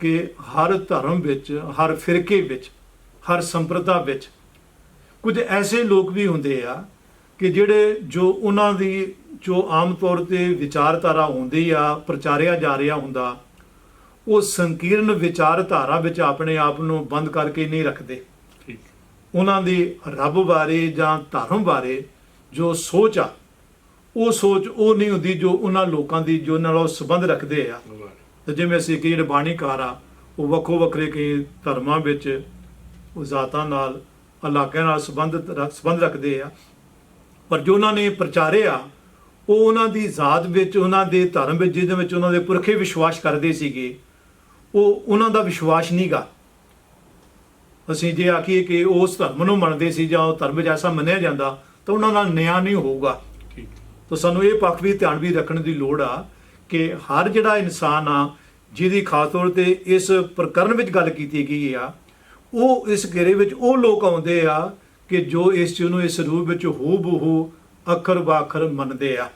S2: ਕਿ ਹਰ ਧਰਮ ਵਿੱਚ ਹਰ ਫਿਰਕੇ ਵਿੱਚ ਹਰ ਸੰਪਰਦਾ ਵਿੱਚ ਕੁਝ ਐਸੇ ਲੋਕ ਵੀ ਹੁੰਦੇ ਆ ਕਿ ਜਿਹੜੇ ਜੋ ਉਹਨਾਂ ਦੀ ਜੋ ਆਮ ਤੌਰ ਤੇ ਵਿਚਾਰਧਾਰਾ ਹੁੰਦੀ ਆ ਪ੍ਰਚਾਰਿਆ ਜਾ ਰਿਹਾ ਹੁੰਦਾ ਉਹ ਸੰਕੀਰਣ ਵਿਚਾਰਧਾਰਾ ਵਿੱਚ ਆਪਣੇ ਆਪ ਨੂੰ ਬੰਦ ਕਰਕੇ ਨਹੀਂ ਰੱਖਦੇ।
S1: ਠੀਕ।
S2: ਉਹਨਾਂ ਦੀ ਰੱਬ ਬਾਰੇ ਜਾਂ ਧਰਮ ਬਾਰੇ ਜੋ ਸੋਚ ਆ ਉਹ ਸੋਚ ਉਹ ਨਹੀਂ ਹੁੰਦੀ ਜੋ ਉਹਨਾਂ ਲੋਕਾਂ ਦੀ ਜੋ ਨਾਲ ਉਹ ਸੰਬੰਧ ਰੱਖਦੇ ਆ। ਤੇ ਜਿਵੇਂ ਅਸੀਂ ਕਿ ਜਿਹੜੇ ਬਾਣੀਕਾਰ ਆ ਉਹ ਵੱਖੋ ਵੱਖਰੇ ਕਈ ਧਰਮਾਂ ਵਿੱਚ ਉਹ ਜ਼ਾਤਾਂ ਨਾਲ ਇਲਾਕਿਆਂ ਨਾਲ ਸੰਬੰਧ ਸੰਬੰਧ ਰੱਖਦੇ ਆ। ਪਰ ਜੋ ਉਹਨਾਂ ਨੇ ਪ੍ਰਚਾਰਿਆ ਉਹ ਉਹਨਾਂ ਦੀ ਜ਼ਾਤ ਵਿੱਚ ਉਹਨਾਂ ਦੇ ਧਰਮ ਵਿੱਚ ਜਿਹਦੇ ਵਿੱਚ ਉਹਨਾਂ ਦੇ ਪੁਰਖੇ ਵਿਸ਼ਵਾਸ ਕਰਦੇ ਸੀਗੇ ਉਹ ਉਹਨਾਂ ਦਾ ਵਿਸ਼ਵਾਸ ਨਹੀਂਗਾ ਅਸੀਂ ਜੇ ਆਖੀਏ ਕਿ ਉਸ ਧਰਮ ਨੂੰ ਮੰਨਦੇ ਸੀ ਜਾਂ ਉਹ ਧਰਮ ਐਸਾ ਮੰਨਿਆ ਜਾਂਦਾ ਤਾਂ ਉਹਨਾਂ ਨਾਲ ਨਿਆਂ ਨਹੀਂ ਹੋਊਗਾ।
S1: ਠੀਕ।
S2: ਤਾਂ ਸਾਨੂੰ ਇਹ ਪੱਖ ਵੀ ਧਿਆਨ ਵੀ ਰੱਖਣ ਦੀ ਲੋੜ ਆ ਕਿ ਹਰ ਜਿਹੜਾ ਇਨਸਾਨ ਆ ਜਿਹਦੀ ਖਾਸ ਤੌਰ ਤੇ ਇਸ ਪ੍ਰਕਰਨ ਵਿੱਚ ਗੱਲ ਕੀਤੀ ਗਈ ਆ ਉਹ ਇਸ ਘੇਰੇ ਵਿੱਚ ਉਹ ਲੋਕ ਆਉਂਦੇ ਆ ਕਿ ਜੋ ਇਸ ਚੀਜ਼ ਨੂੰ ਇਸ ਰੂਪ ਵਿੱਚ ਹੂ ਬਹੂ ਅੱਖਰ ਬਾਖਰ ਮੰਨਦੇ ਆ।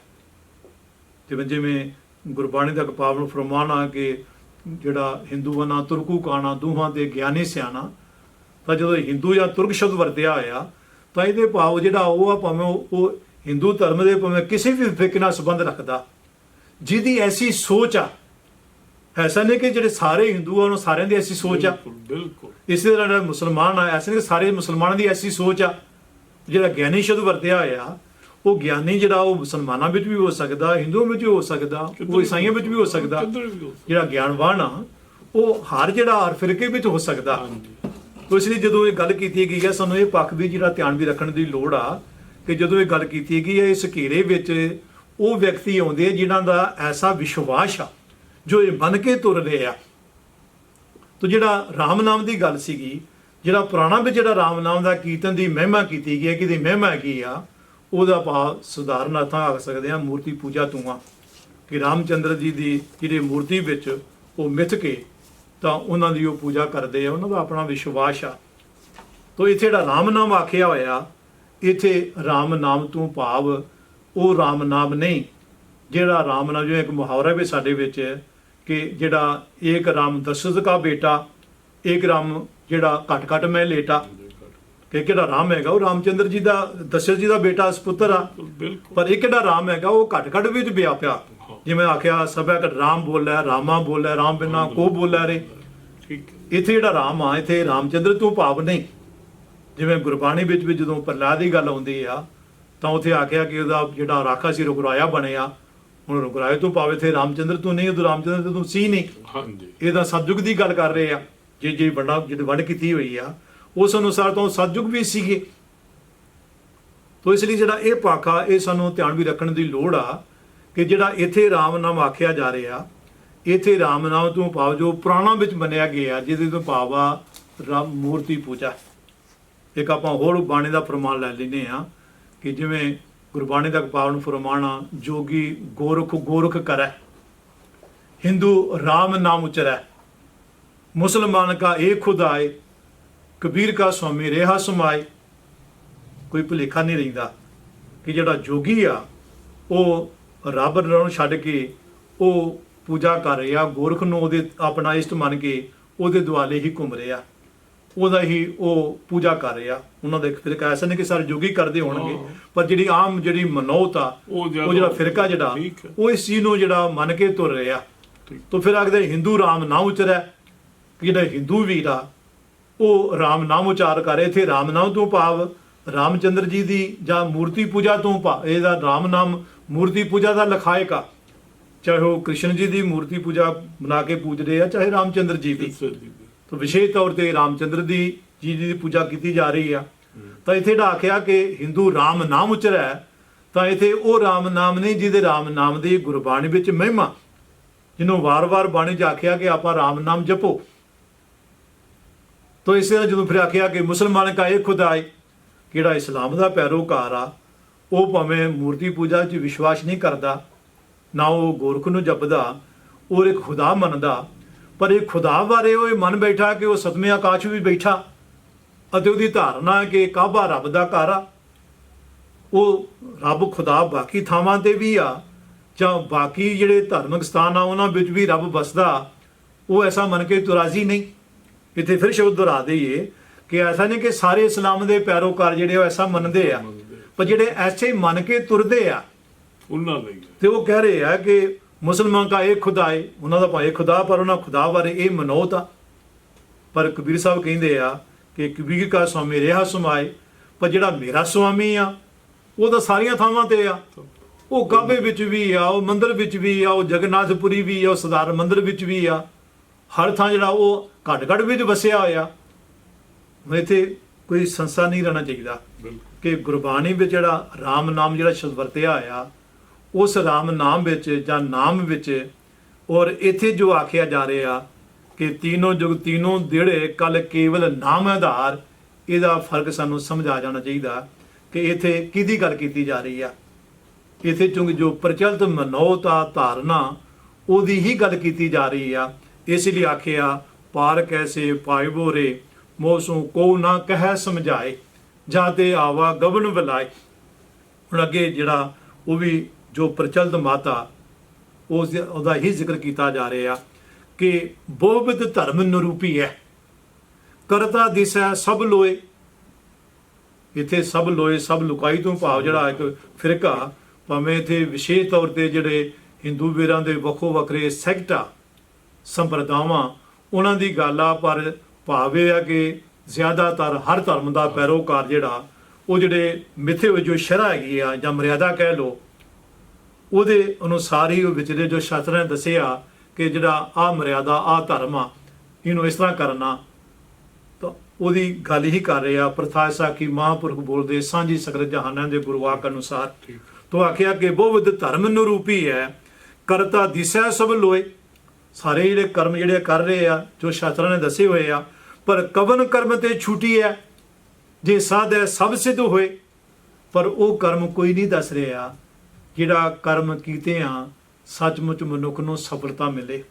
S2: ਜਿਵੇਂ ਜਿਵੇਂ ਗੁਰਬਾਣੀ ਦਾ ਪਾਵਨ ਫਰਮਾਨ ਆ ਕਿ ਜਿਹੜਾ ਹਿੰਦੂਆਂ ਨਾਲ ਤੁਰਕੂ ਕਾਣਾ ਦੋਹਾਂ ਦੇ ਗਿਆਨੀ ਸਿਆਣਾ। ਤਾਂ ਜਦੋਂ ਹਿੰਦੂ ਜਾਂ ਤੁਰਕ ਸ਼ਬਦ ਵਰਤਿਆ ਹੋਇਆ ਤਾਂ ਇਹਦੇ ਭਾਵ ਜਿਹੜਾ ਉਹ ਆ ਭਾਵੇਂ ਉਹ ਹਿੰਦੂ ਧਰਮ ਦੇ ਭਾਵੇਂ ਕਿਸੇ ਵੀ ਫਿਰਕੇ ਨਾਲ ਸੰਬੰਧ ਰੱਖਦਾ। ਜਿਹਦੀ ਐਸੀ ਸੋਚ ਆ। ਐਸਾ ਨਹੀਂ ਕਿ ਜਿਹੜੇ ਸਾਰੇ ਹਿੰਦੂ ਆ ਉਹਨਾਂ ਸਾਰਿਆਂ ਦੀ ਐਸੀ ਸੋਚ ਆ।
S1: ਬਿਲਕੁਲ
S2: ਇਸੇ ਤਰ੍ਹਾਂ ਮੁਸਲਮਾਨ ਆ ਐਸੇ ਨਹੀਂ ਕਿ ਸਾਰੇ ਮੁਸਲਮਾਨਾਂ ਦੀ ਐਸੀ ਸੋਚ ਆ। ਜਿਹੜਾ ਗਿਆਨੀ ਸ਼ਬਦ ਵਰਤਿਆ ਹੋਇਆ ਉਹ ਗਿਆਨੀ ਜਿਹੜਾ ਉਹ ਮੁਸਲਮਾਨਾਂ ਵਿੱਚ ਵੀ ਹੋ ਸਕਦਾ ਹਿੰਦੂਆਂ ਵਿੱਚ ਵੀ ਹੋ ਸਕਦਾ ਉਹ ਈਸਾਈਆਂ ਵਿੱਚ ਵੀ ਹੋ ਸਕਦਾ ਜਿਹੜਾ ਗਿਆਨਵਾਨ ਆ ਉਹ ਹਰ ਜਿਹੜਾ ਹਰ ਫਿਰਕੇ ਵਿੱਚ ਹੋ ਸਕਦਾ। ਇਸ ਲਈ ਜਦੋਂ ਇਹ ਗੱਲ ਕੀਤੀ ਗਈ ਹੈ ਸਾਨੂੰ ਇਹ ਪੱਖ ਵੀ ਜਿਹੜਾ ਧਿਆਨ ਵੀ ਰੱਖਣ ਦੀ ਲੋੜ ਆ ਕਿ ਜਦੋਂ ਇਹ ਗੱਲ ਕੀਤੀ ਗਈ ਹੈ ਇਸ ਘੇਰੇ ਵਿੱਚ ਉਹ ਵਿਅਕਤੀ ਆਉਂਦੇ ਆ ਜਿਨ੍ਹਾਂ ਦਾ ਐਸਾ ਵਿਸ਼ਵਾਸ ਆ ਜੋ ਇਹ ਮੰਨ ਕੇ ਤੁਰ ਰਹੇ ਆ। ਤੋ ਜਿਹੜਾ ਰਾਮ ਨਾਮ ਦੀ ਗੱਲ ਸੀਗੀ ਜਿਹੜਾ ਪੁਰਾਣਾ ਵਿੱਚ ਜਿਹੜਾ ਰਾਮ ਨਾਮ ਦਾ ਕੀਰਤਨ ਦੀ ਮਹਿਮਾ ਕੀਤੀ ਗਈ ਹੈ ਕਿਹਦੀ ਮਹਿਮਾ ਕੀ ਆ ਉਹਦਾ ਭਾਵ ਸਧਾਰਨ ਅਰਥਾਂ ਆਖ ਸਕਦੇ ਹਾਂ ਮੂਰਤੀ ਪੂਜਾ ਤੂੰ ਆ। ਕਿ ਰਾਮਚੰਦਰ ਜੀ ਦੀ ਜਿਹੜੇ ਮੂਰਤੀ ਵਿੱਚ ਉਹ ਮਿੱਥ ਕੇ, ਤਾਂ ਉਹਨਾਂ ਦੀ ਉਹ ਪੂਜਾ ਕਰਦੇ ਆ, ਉਹਨਾਂ ਦਾ ਆਪਣਾ ਵਿਸ਼ਵਾਸ ਆ। ਤੋ ਇੱਥੇ ਜਿਹੜਾ ਰਾਮ ਨਾਮ ਆਖਿਆ ਹੋਇਆ, ਇੱਥੇ ਰਾਮ ਨਾਮ ਤੋਂ ਭਾਵ, ਉਹ ਰਾਮ ਨਾਮ ਨਹੀਂ। ਜਿਹੜਾ ਰਾਮ ਨਾਮ, ਜਿਵੇਂ ਇੱਕ ਮੁਹਾਵਰਾ ਵੀ ਸਾਡੇ ਵਿੱਚ ਹੈ, ਕਿ ਜਿਹੜਾ ਏਕ ਰਾਮ ਦਸ਼ਰਥ ਦਾ ਬੇਟਾ, ਏਕ ਰਾਮ ਜਿਹੜਾ ਘਟ ਘਟ ਮੈਂ ਲੇਟਾ ਕਿ ਕਿਹੜਾ ਰਾਮ ਹੈਗਾ ਉਹ ਰਾਮਚੰਦਰ ਜੀ ਦਾ ਦਸ਼ਰਥ ਜੀ ਦਾ ਬੇਟਾ ਸੁਪੁੱਤਰ ਆ। ਪਰ ਇਹ ਕਿਹੜਾ ਰਾਮ ਹੈਗਾ ਉਹ ਘਟ ਘਟ ਵਿੱਚ ਬਿਆ ਪਿਆ। ਜਿਵੇਂ ਆਖਿਆ ਸਭਾ ਘਟ ਰਾਮ ਬੋਲਿਆ ਰਾਮਾ ਬੋਲਿਆ ਰਾਮ ਬਿਨਾ ਕੋ ਬੋਲਿਆ ਰੇ।
S1: ਠੀਕ
S2: ਇੱਥੇ ਜਿਹੜਾ ਰਾਮ ਆ ਇੱਥੇ ਰਾਮਚੰਦਰ ਤੋਂ ਭਾਵ ਨਹੀਂ। ਜਿਵੇਂ ਗੁਰਬਾਣੀ ਵਿੱਚ ਵੀ ਜਦੋਂ ਪ੍ਰਹਲਾਦ ਦੀ ਗੱਲ ਆਉਂਦੀ ਆ ਤਾਂ ਉੱਥੇ ਆਖਿਆ ਕਿ ਉਹਦਾ ਜਿਹੜਾ ਰਾਖਾ ਸੀ ਰੁਗਰਾਇਆ ਬਣਿਆ। ਹੁਣ ਰੁਗਰਾਏ ਤੋਂ ਭਾਵ ਇੱਥੇ ਰਾਮਚੰਦਰ ਤੋਂ ਨਹੀਂ ਉਹ ਰਾਮਚੰਦਰ ਤੋਂ ਸੀ ਨਹੀਂ।
S1: ਹਾਂਜੀ।
S2: ਇਹ ਤਾਂ ਸਤਜੁਗ ਦੀ ਗੱਲ ਕਰ ਰਹੇ ਆ। ਜੇ ਜੇ ਵੰਡਾ ਜਿਹੜੀ ਵੰਡ ਕੀਤੀ ਹੋਈ ਆ ਉਸ ਅਨੁਸਾਰ ਤੋਂ ਉਹ ਸਤਜੁਗ ਵੀ ਸੀਗੇ। ਤੋ ਇਸ ਲਈ ਜਿਹੜਾ ਇਹ ਪਾਖਾ ਇਹ ਸਾਨੂੰ ਧਿਆਨ ਵੀ ਰੱਖਣ ਦੀ ਲੋੜ ਆ ਕਿ ਜਿਹੜਾ ਇੱਥੇ ਰਾਮ ਨਾਮ ਆਖਿਆ ਜਾ ਰਿਹਾ, ਇੱਥੇ ਰਾਮ ਨਾਮ ਤੋਂ ਭਾਵ ਜੋ ਪੁਰਾਣਾ ਵਿੱਚ ਮੰਨਿਆ ਗਿਆ, ਜਿਹਦੇ ਤੋਂ ਭਾਵ ਆ ਰਾਮ ਮੂਰਤੀ ਪੂਜਾ। ਇੱਕ ਆਪਾਂ ਹੋਰ ਬਾਣੀ ਦਾ ਫਰਮਾਨ ਲੈ ਲੈਨੇ ਆ ਕਿ ਜਿਵੇਂ ਗੁਰਬਾਣੀ ਦਾ ਪਾਵਨ ਫਰਮਾਨਾ ਜੋਗੀ ਗੋਰਖ ਗੋਰਖ ਕਰੈ, ਹਿੰਦੂ ਰਾਮ ਨਾਮ ਉਚਰੈ, ਮੁਸਲਮਾਨ ਕਾ ਏਕ ਖੁਦਾਏ ਕਬੀਰ ਕਾ ਸੁਆਮੀ ਰਹਾ ਸਮਾਏ ਕੋਈ ਭੁਲੇਖਾ ਨਹੀਂ ਰਹਿੰਦਾ ਕਿ ਜਿਹੜਾ ਜੋਗੀ ਆ ਉਹ ਰੱਬ ਨੂੰ ਛੱਡ ਕੇ ਉਹ ਪੂਜਾ ਕਰ ਰਿਹਾ ਗੋਰਖ ਨੂੰ ਉਹਦੇ ਆਪਣਾ ਇਸ਼ਟ ਮੰਨ ਕੇ ਉਹਦੇ ਦੁਆਲੇ ਹੀ ਘੁੰਮ ਰਿਹਾ ਉਹਦਾ ਹੀ ਉਹ ਪੂਜਾ ਕਰ ਰਿਹਾ ਉਹਨਾਂ ਦਾ ਇੱਕ ਫਿਰਕਾ ਐਸਾ ਨਹੀਂ ਕਿ ਸਾਰੇ ਜੋਗੀ ਕਰਦੇ ਹੋਣਗੇ। ਪਰ ਜਿਹੜੀ ਆਮ ਜਿਹੜੀ ਮਨੋਤ ਆ
S1: ਉਹ
S2: ਜਿਹੜਾ ਫਿਰਕਾ ਜਿਹੜਾ। ਉਹ ਇਸ ਚੀਜ਼ ਨੂੰ ਜਿਹੜਾ ਮੰਨ ਕੇ ਤੁਰ ਰਿਹਾ। ਤਾਂ ਫਿਰ ਆਖਦੇ ਹਿੰਦੂ ਰਾਮ ਨਾ ਉਚਰੈ ਕਿ ਜਿਹੜਾ ਹਿੰਦੂ ਵੀਰ ਆ ਉਹ ਰਾਮ ਨਾਮ ਉਚਾਰ ਕਰੇ ਇੱਥੇ ਰਾਮ ਨਾਮ ਤੋਂ ਭਾਵ ਰਾਮਚੰਦਰ ਜੀ ਦੀ ਜਾਂ ਮੂਰਤੀ ਪੂਜਾ ਤੋਂ ਭਾ ਇਹਦਾ ਰਾਮ ਨਾਮ ਮੂਰਤੀ ਪੂਜਾ ਦਾ ਲਖਾਇਕਾ। ਚਾਹੇ ਉਹ ਕ੍ਰਿਸ਼ਨ ਜੀ ਦੀ ਮੂਰਤੀ ਪੂਜਾ ਬਣਾ ਕੇ ਪੂਜਦੇ ਆ ਚਾਹੇ ਰਾਮਚੰਦਰ ਜੀ ਦੀ। ਤਾਂ ਵਿਸ਼ੇਸ਼ ਤੌਰ ਤੇ ਰਾਮਚੰਦਰ ਦੀ ਜੀ ਦੀ ਪੂਜਾ ਕੀਤੀ ਜਾ ਰਹੀ ਆ। ਤਾਂ ਇੱਥੇ ਜਿਹੜਾ ਆਖਿਆ ਕਿ ਹਿੰਦੂ ਰਾਮ ਨਾਮ ਉਚਰੈ ਤਾਂ ਇੱਥੇ ਉਹ ਰਾਮ ਨਾਮ ਨਹੀਂ ਜਿਹਦੇ ਰਾਮ ਨਾਮ ਦੀ ਗੁਰਬਾਣੀ ਵਿੱਚ ਮਹਿਮਾ ਜਿਹਨੂੰ ਵਾਰ-ਵਾਰ ਬਾਣੀ 'ਚ ਆਖਿਆ ਕਿ ਆਪਾਂ ਰਾਮ ਨਾਮ ਜਪੋ। ਤਾਂ ਇਸੇ ਤਰ੍ਹਾਂ ਜਦੋਂ ਫਿਰ ਆਖਿਆ ਕਿ ਮੁਸਲਮਾਨ ਕਾ ਇੱਕ ਖੁਦਾ ਹੈ ਕਿਹੜਾ ਇਸਲਾਮ ਦਾ ਪੈਰੋਕਾਰ ਆ, ਉਹ ਭਾਵੇਂ ਮੂਰਤੀ ਪੂਜਾ 'ਚ ਵਿਸ਼ਵਾਸ ਨਹੀਂ ਕਰਦਾ, ਨਾ ਉਹ ਗੋਰਖ ਨੂੰ ਜਪਦਾ ਉਹ ਇੱਕ ਖੁਦਾ ਮੰਨਦਾ, ਪਰ ਇਹ ਖੁਦਾ ਬਾਰੇ ਉਹ ਇਹ ਮੰਨ ਬੈਠਾ ਕਿ ਉਹ ਸਤਵੇਂ ਆਕਾਸ਼ ਵੀ ਬੈਠਾ, ਅਤੇ ਉਹਦੀ ਧਾਰਨਾ ਕਿ ਕਾਬਾ ਰੱਬ ਦਾ ਘਰ ਆ। ਉਹ ਰੱਬ ਖੁਦਾ ਬਾਕੀ ਥਾਵਾਂ ਤੇ ਵੀ ਆ, ਜਾਂ ਬਾਕੀ ਜਿਹੜੇ ਧਾਰਮਿਕ ਸਥਾਨ ਆ, ਉਹਨਾਂ ਵਿੱਚ ਵੀ ਰੱਬ ਵਸਦਾ, ਉਹ ਐਸਾ ਮੰਨ ਕੇ ਤੁਰਾਜ਼ੀ ਨਹੀਂ। ਇੱਥੇ ਫਿਰ ਸ਼ਬਦ ਦੁਹਰਾ ਦਈਏ ਕਿ ਐਸਾ ਨਹੀਂ ਕਿ ਸਾਰੇ ਇਸਲਾਮ ਦੇ ਪੈਰੋਕਾਰ ਜਿਹੜੇ ਉਹ ਐਸਾ ਮੰਨਦੇ ਆ। ਪਰ ਜਿਹੜੇ ਐਸੇ ਮੰਨ ਕੇ ਤੁਰਦੇ ਆ
S1: ਉਹਨਾਂ ਲਈ।
S2: ਤੇ ਉਹ ਕਹਿ ਰਹੇ ਆ ਕਿ ਮੁਸਲਮਾਨ ਦਾ ਇੱਕ ਖੁਦਾ ਹੈ ਉਹਨਾਂ ਦਾ ਭਾਵੇਂ ਖੁਦਾ ਪਰ ਉਹਨਾਂ ਖੁਦਾ ਬਾਰੇ ਇਹ ਮਨੋਤ ਆ ਪਰ ਕਬੀਰ ਸਾਹਿਬ ਕਹਿੰਦੇ ਆ ਕਿ ਕਬੀਰ ਕਾ ਸੁਆਮੀ ਰਿਹਾ ਸਮਾਏ ਪਰ ਜਿਹੜਾ ਮੇਰਾ ਸੁਆਮੀ ਆ ਉਹ ਤਾਂ ਸਾਰੀਆਂ ਥਾਵਾਂ ਤੇ ਆ ਉਹ ਕਾਬੇ ਵਿੱਚ ਵੀ ਆ ਉਹ ਮੰਦਿਰ ਵਿੱਚ ਵੀ ਆ ਉਹ ਜਗਨਨਾਥਪੁਰੀ ਵੀ ਆ ਉਹ ਸਦਾਰ ਮੰਦਿਰ ਵਿੱਚ ਵੀ ਆ ਹਰ ਥਾਂ ਜਿਹੜਾ ਉਹ ਘੱਟ ਘੱਟ ਵਿੱਚ ਵਸਿਆ ਹੋਇਆ। ਹੁਣ ਇੱਥੇ ਕੋਈ ਸੰਸਾ ਨਹੀਂ ਰਹਿਣਾ ਚਾਹੀਦਾ। ਕਿ ਗੁਰਬਾਣੀ ਵਿੱਚ ਜਿਹੜਾ RAM ਨਾਮ ਜਿਹੜਾ ਸ਼ਬਦ ਵਰਤਿਆ ਹੋਇਆ ਉਸ RAM ਨਾਮ ਵਿੱਚ ਜਾਂ ਨਾਮ ਵਿੱਚ ਔਰ ਇੱਥੇ ਜੋ ਆਖਿਆ ਜਾ ਰਿਹਾ ਕਿ ਤੀਨੋਂ ਜੁਗ ਤੀਨੋਂ ਦਿੜੇ ਕਲ ਕੇਵਲ ਨਾਮ ਆਧਾਰ ਇਹਦਾ ਫ਼ਰਕ ਸਾਨੂੰ ਸਮਝ ਆ ਜਾਣਾ ਚਾਹੀਦਾ ਕਿ ਇੱਥੇ ਕਿਹਦੀ ਗੱਲ ਕੀਤੀ ਜਾ ਰਹੀ ਆ। ਇੱਥੇ ਚੁੰਗ ਜੋ ਪ੍ਰਚਲਿਤ ਮਨੋਤਾ ਧਾਰਨਾ ਉਹਦੀ ਹੀ ਗੱਲ ਕੀਤੀ ਜਾ ਰਹੀ ਆ। ਇਸ ਲਈ ਆਖਿਆ, ਪਾਰ ਕੈਸੇ ਪਾਇਬੋ ਰੇ ਮੋਸੋਂ ਕੋ ਨਾ ਕਹਿ ਸਮਝਾਏ ਜਾਤੇ ਆਵਾ ਗਵਨ ਬੁਲਾਏ। ਹੁਣ ਅੱਗੇ ਜਿਹੜਾ ਉਹ ਵੀ ਜੋ ਪ੍ਰਚਲਿਤ ਮਾਤਾ, ਉਸ ਉਹਦਾ ਹੀ ਜ਼ਿਕਰ ਕੀਤਾ ਜਾ ਰਿਹਾ ਕਿ ਬਹੁਵਿਧ ਧਰਮ ਨਿਰੂਪੀ ਹੈ। ਕਰਤਾ ਦਿਸੈ ਸਭ ਲੋਏ। ਇੱਥੇ ਸਭ ਲੋਏ, ਸਭ ਲੁਕਾਈ ਤੋਂ ਭਾਵ ਜਿਹੜਾ ਇੱਕ ਫਿਰਕਾ, ਭਾਵੇਂ ਇੱਥੇ ਵਿਸ਼ੇਸ਼ ਤੌਰ ਤੇ ਜਿਹੜੇ ਹਿੰਦੂ ਵੀਰਾਂ ਦੇ ਵੱਖੋ ਵੱਖਰੇ ਸੈਕਟਾ ਸੰਪਰਦਾਵਾਂ, ਉਹਨਾਂ ਦੀ ਗੱਲ ਆ, ਪਰ ਭਾਵ ਇਹ ਆ ਕਿ ਜ਼ਿਆਦਾਤਰ ਹਰ ਧਰਮ ਦਾ ਪੈਰੋਕਾਰ ਜਿਹੜਾ, ਉਹ ਜਿਹੜੇ ਮਿੱਥੇ ਵਜੋਂ ਜੋ ਸ਼ਰ੍ਹਾ ਹੈਗੀ ਆ, ਜਾਂ ਮਰਿਆਦਾ ਕਹਿ ਲੋ ਉਹਦੇ ਅਨੁਸਾਰ ਹੀ ਉਹ ਵਿਚਲੇ ਜੋ ਸ਼ਾਸਤਰਾਂ ਨੇ ਦੱਸਿਆ ਕਿ ਜਿਹੜਾ ਆ ਮਰਿਆਦਾ, ਆ ਧਰਮ ਆ, ਇਹਨੂੰ ਇਸ ਤਰ੍ਹਾਂ ਕਰਨਾ ਤਾਂ ਉਹਦੀ ਗੱਲ ਹੀ ਕਰ ਰਿਹਾ ਪ੍ਰਥਾਸਾ ਕੀ ਮਹਾਂਪੁਰਖ ਬੋਲਦੇ, ਸਾਂਝੀ ਸਕਲ ਜਹਾਨਾਂ ਦੇ ਗੁਰਵਾਕ ਅਨੁਸਾਰ। ਤੋਂ ਆਖਿਆ ਕਿ ਬਹੁਵਿਧ ਧਰਮ ਨਿਰੂਪੀ ਹੈ, ਕਰਤਾ ਦਿਸੈ ਸਭ ਲੋਏ। ਸਾਰੇ ਜਿਹੜੇ ਕਰਮ ਜਿਹੜੇ ਕਰ ਰਹੇ ਆ ਜੋ ਸ਼ਾਸਤਰਾਂ ਨੇ ਦੱਸੇ ਹੋਏ ਆ ਪਰ ਕਵਨ ਕਰਮ ਤੇ ਛੂਟੀ ਹੈ ਜੇ ਸਾਧੈ ਸਭ ਸਿੱਧ ਹੋਏ ਪਰ ਉਹ ਕਰਮ ਕੋਈ ਨਹੀਂ ਦੱਸ ਰਿਹਾ ਜਿਹੜਾ ਕਰਮ ਕੀਤੇ ਆ ਸੱਚਮੁੱਚ ਮਨੁੱਖ ਨੂੰ ਸਫਲਤਾ ਮਿਲੇ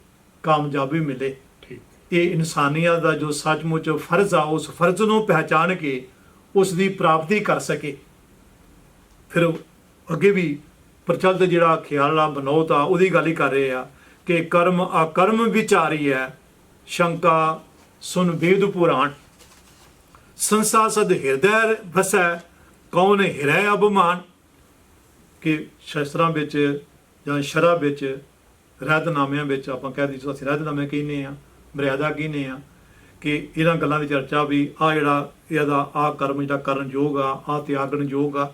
S2: ਕਾਮਯਾਬੀ ਮਿਲੇ।
S1: ਠੀਕ।
S2: ਇਹ ਇਨਸਾਨੀਅਤ ਦਾ ਜੋ ਸੱਚਮੁੱਚ ਫਰਜ਼ ਆ ਉਸ ਫਰਜ਼ ਨੂੰ ਪਹਿਚਾਨ ਕੇ ਉਸ ਦੀ ਪ੍ਰਾਪਤੀ ਕਰ ਸਕੇ। ਫਿਰ ਅੱਗੇ ਵੀ ਪ੍ਰਚਲਿਤ ਜਿਹੜਾ ਖਿਆਲ ਆ ਬਨੋਤ ਆ ਉਹਦੀ ਗੱਲ ਹੀ ਕਰ ਰਹੇ ਆ ਕਿ ਕਰਮ ਅਕਰਮ ਵਿਚਾਰੀ ਹੈ। ਸ਼ੰਕਾ, ਸੁਨ ਵੇਦ ਪੁਰਾਣ। ਸੰਸਾ ਸਦ ਹਿਰਦੈ ਵਸੈ, ਕੌਣ ਹਿਰੈ ਅਭਮਾਨ ਕਿ ਸ਼ਸਤਰਾਂ ਵਿੱਚ ਜਾਂ ਸ਼ਰਾ ਵਿੱਚ ਰਹਿਤਨਾਮਿਆਂ ਵਿੱਚ ਆਪਾਂ ਕਹਿ ਦਈਏ, ਅਸੀਂ ਰਹਿਤਨਾਮੇ ਕਹਿੰਦੇ ਆ ਮਰਿਆਦਾ ਕਹਿੰਦੇ ਆ ਕਿ ਇਹਨਾਂ ਗੱਲਾਂ ਦੀ ਚਰਚਾ ਵੀ ਆ ਜਿਹੜਾ ਇਹਦਾ ਆ ਕਰਮ ਜਿਹੜਾ ਕਰਨ ਯੋਗ ਆ ਆ ਤਿਆਗਣ ਯੋਗ ਆ।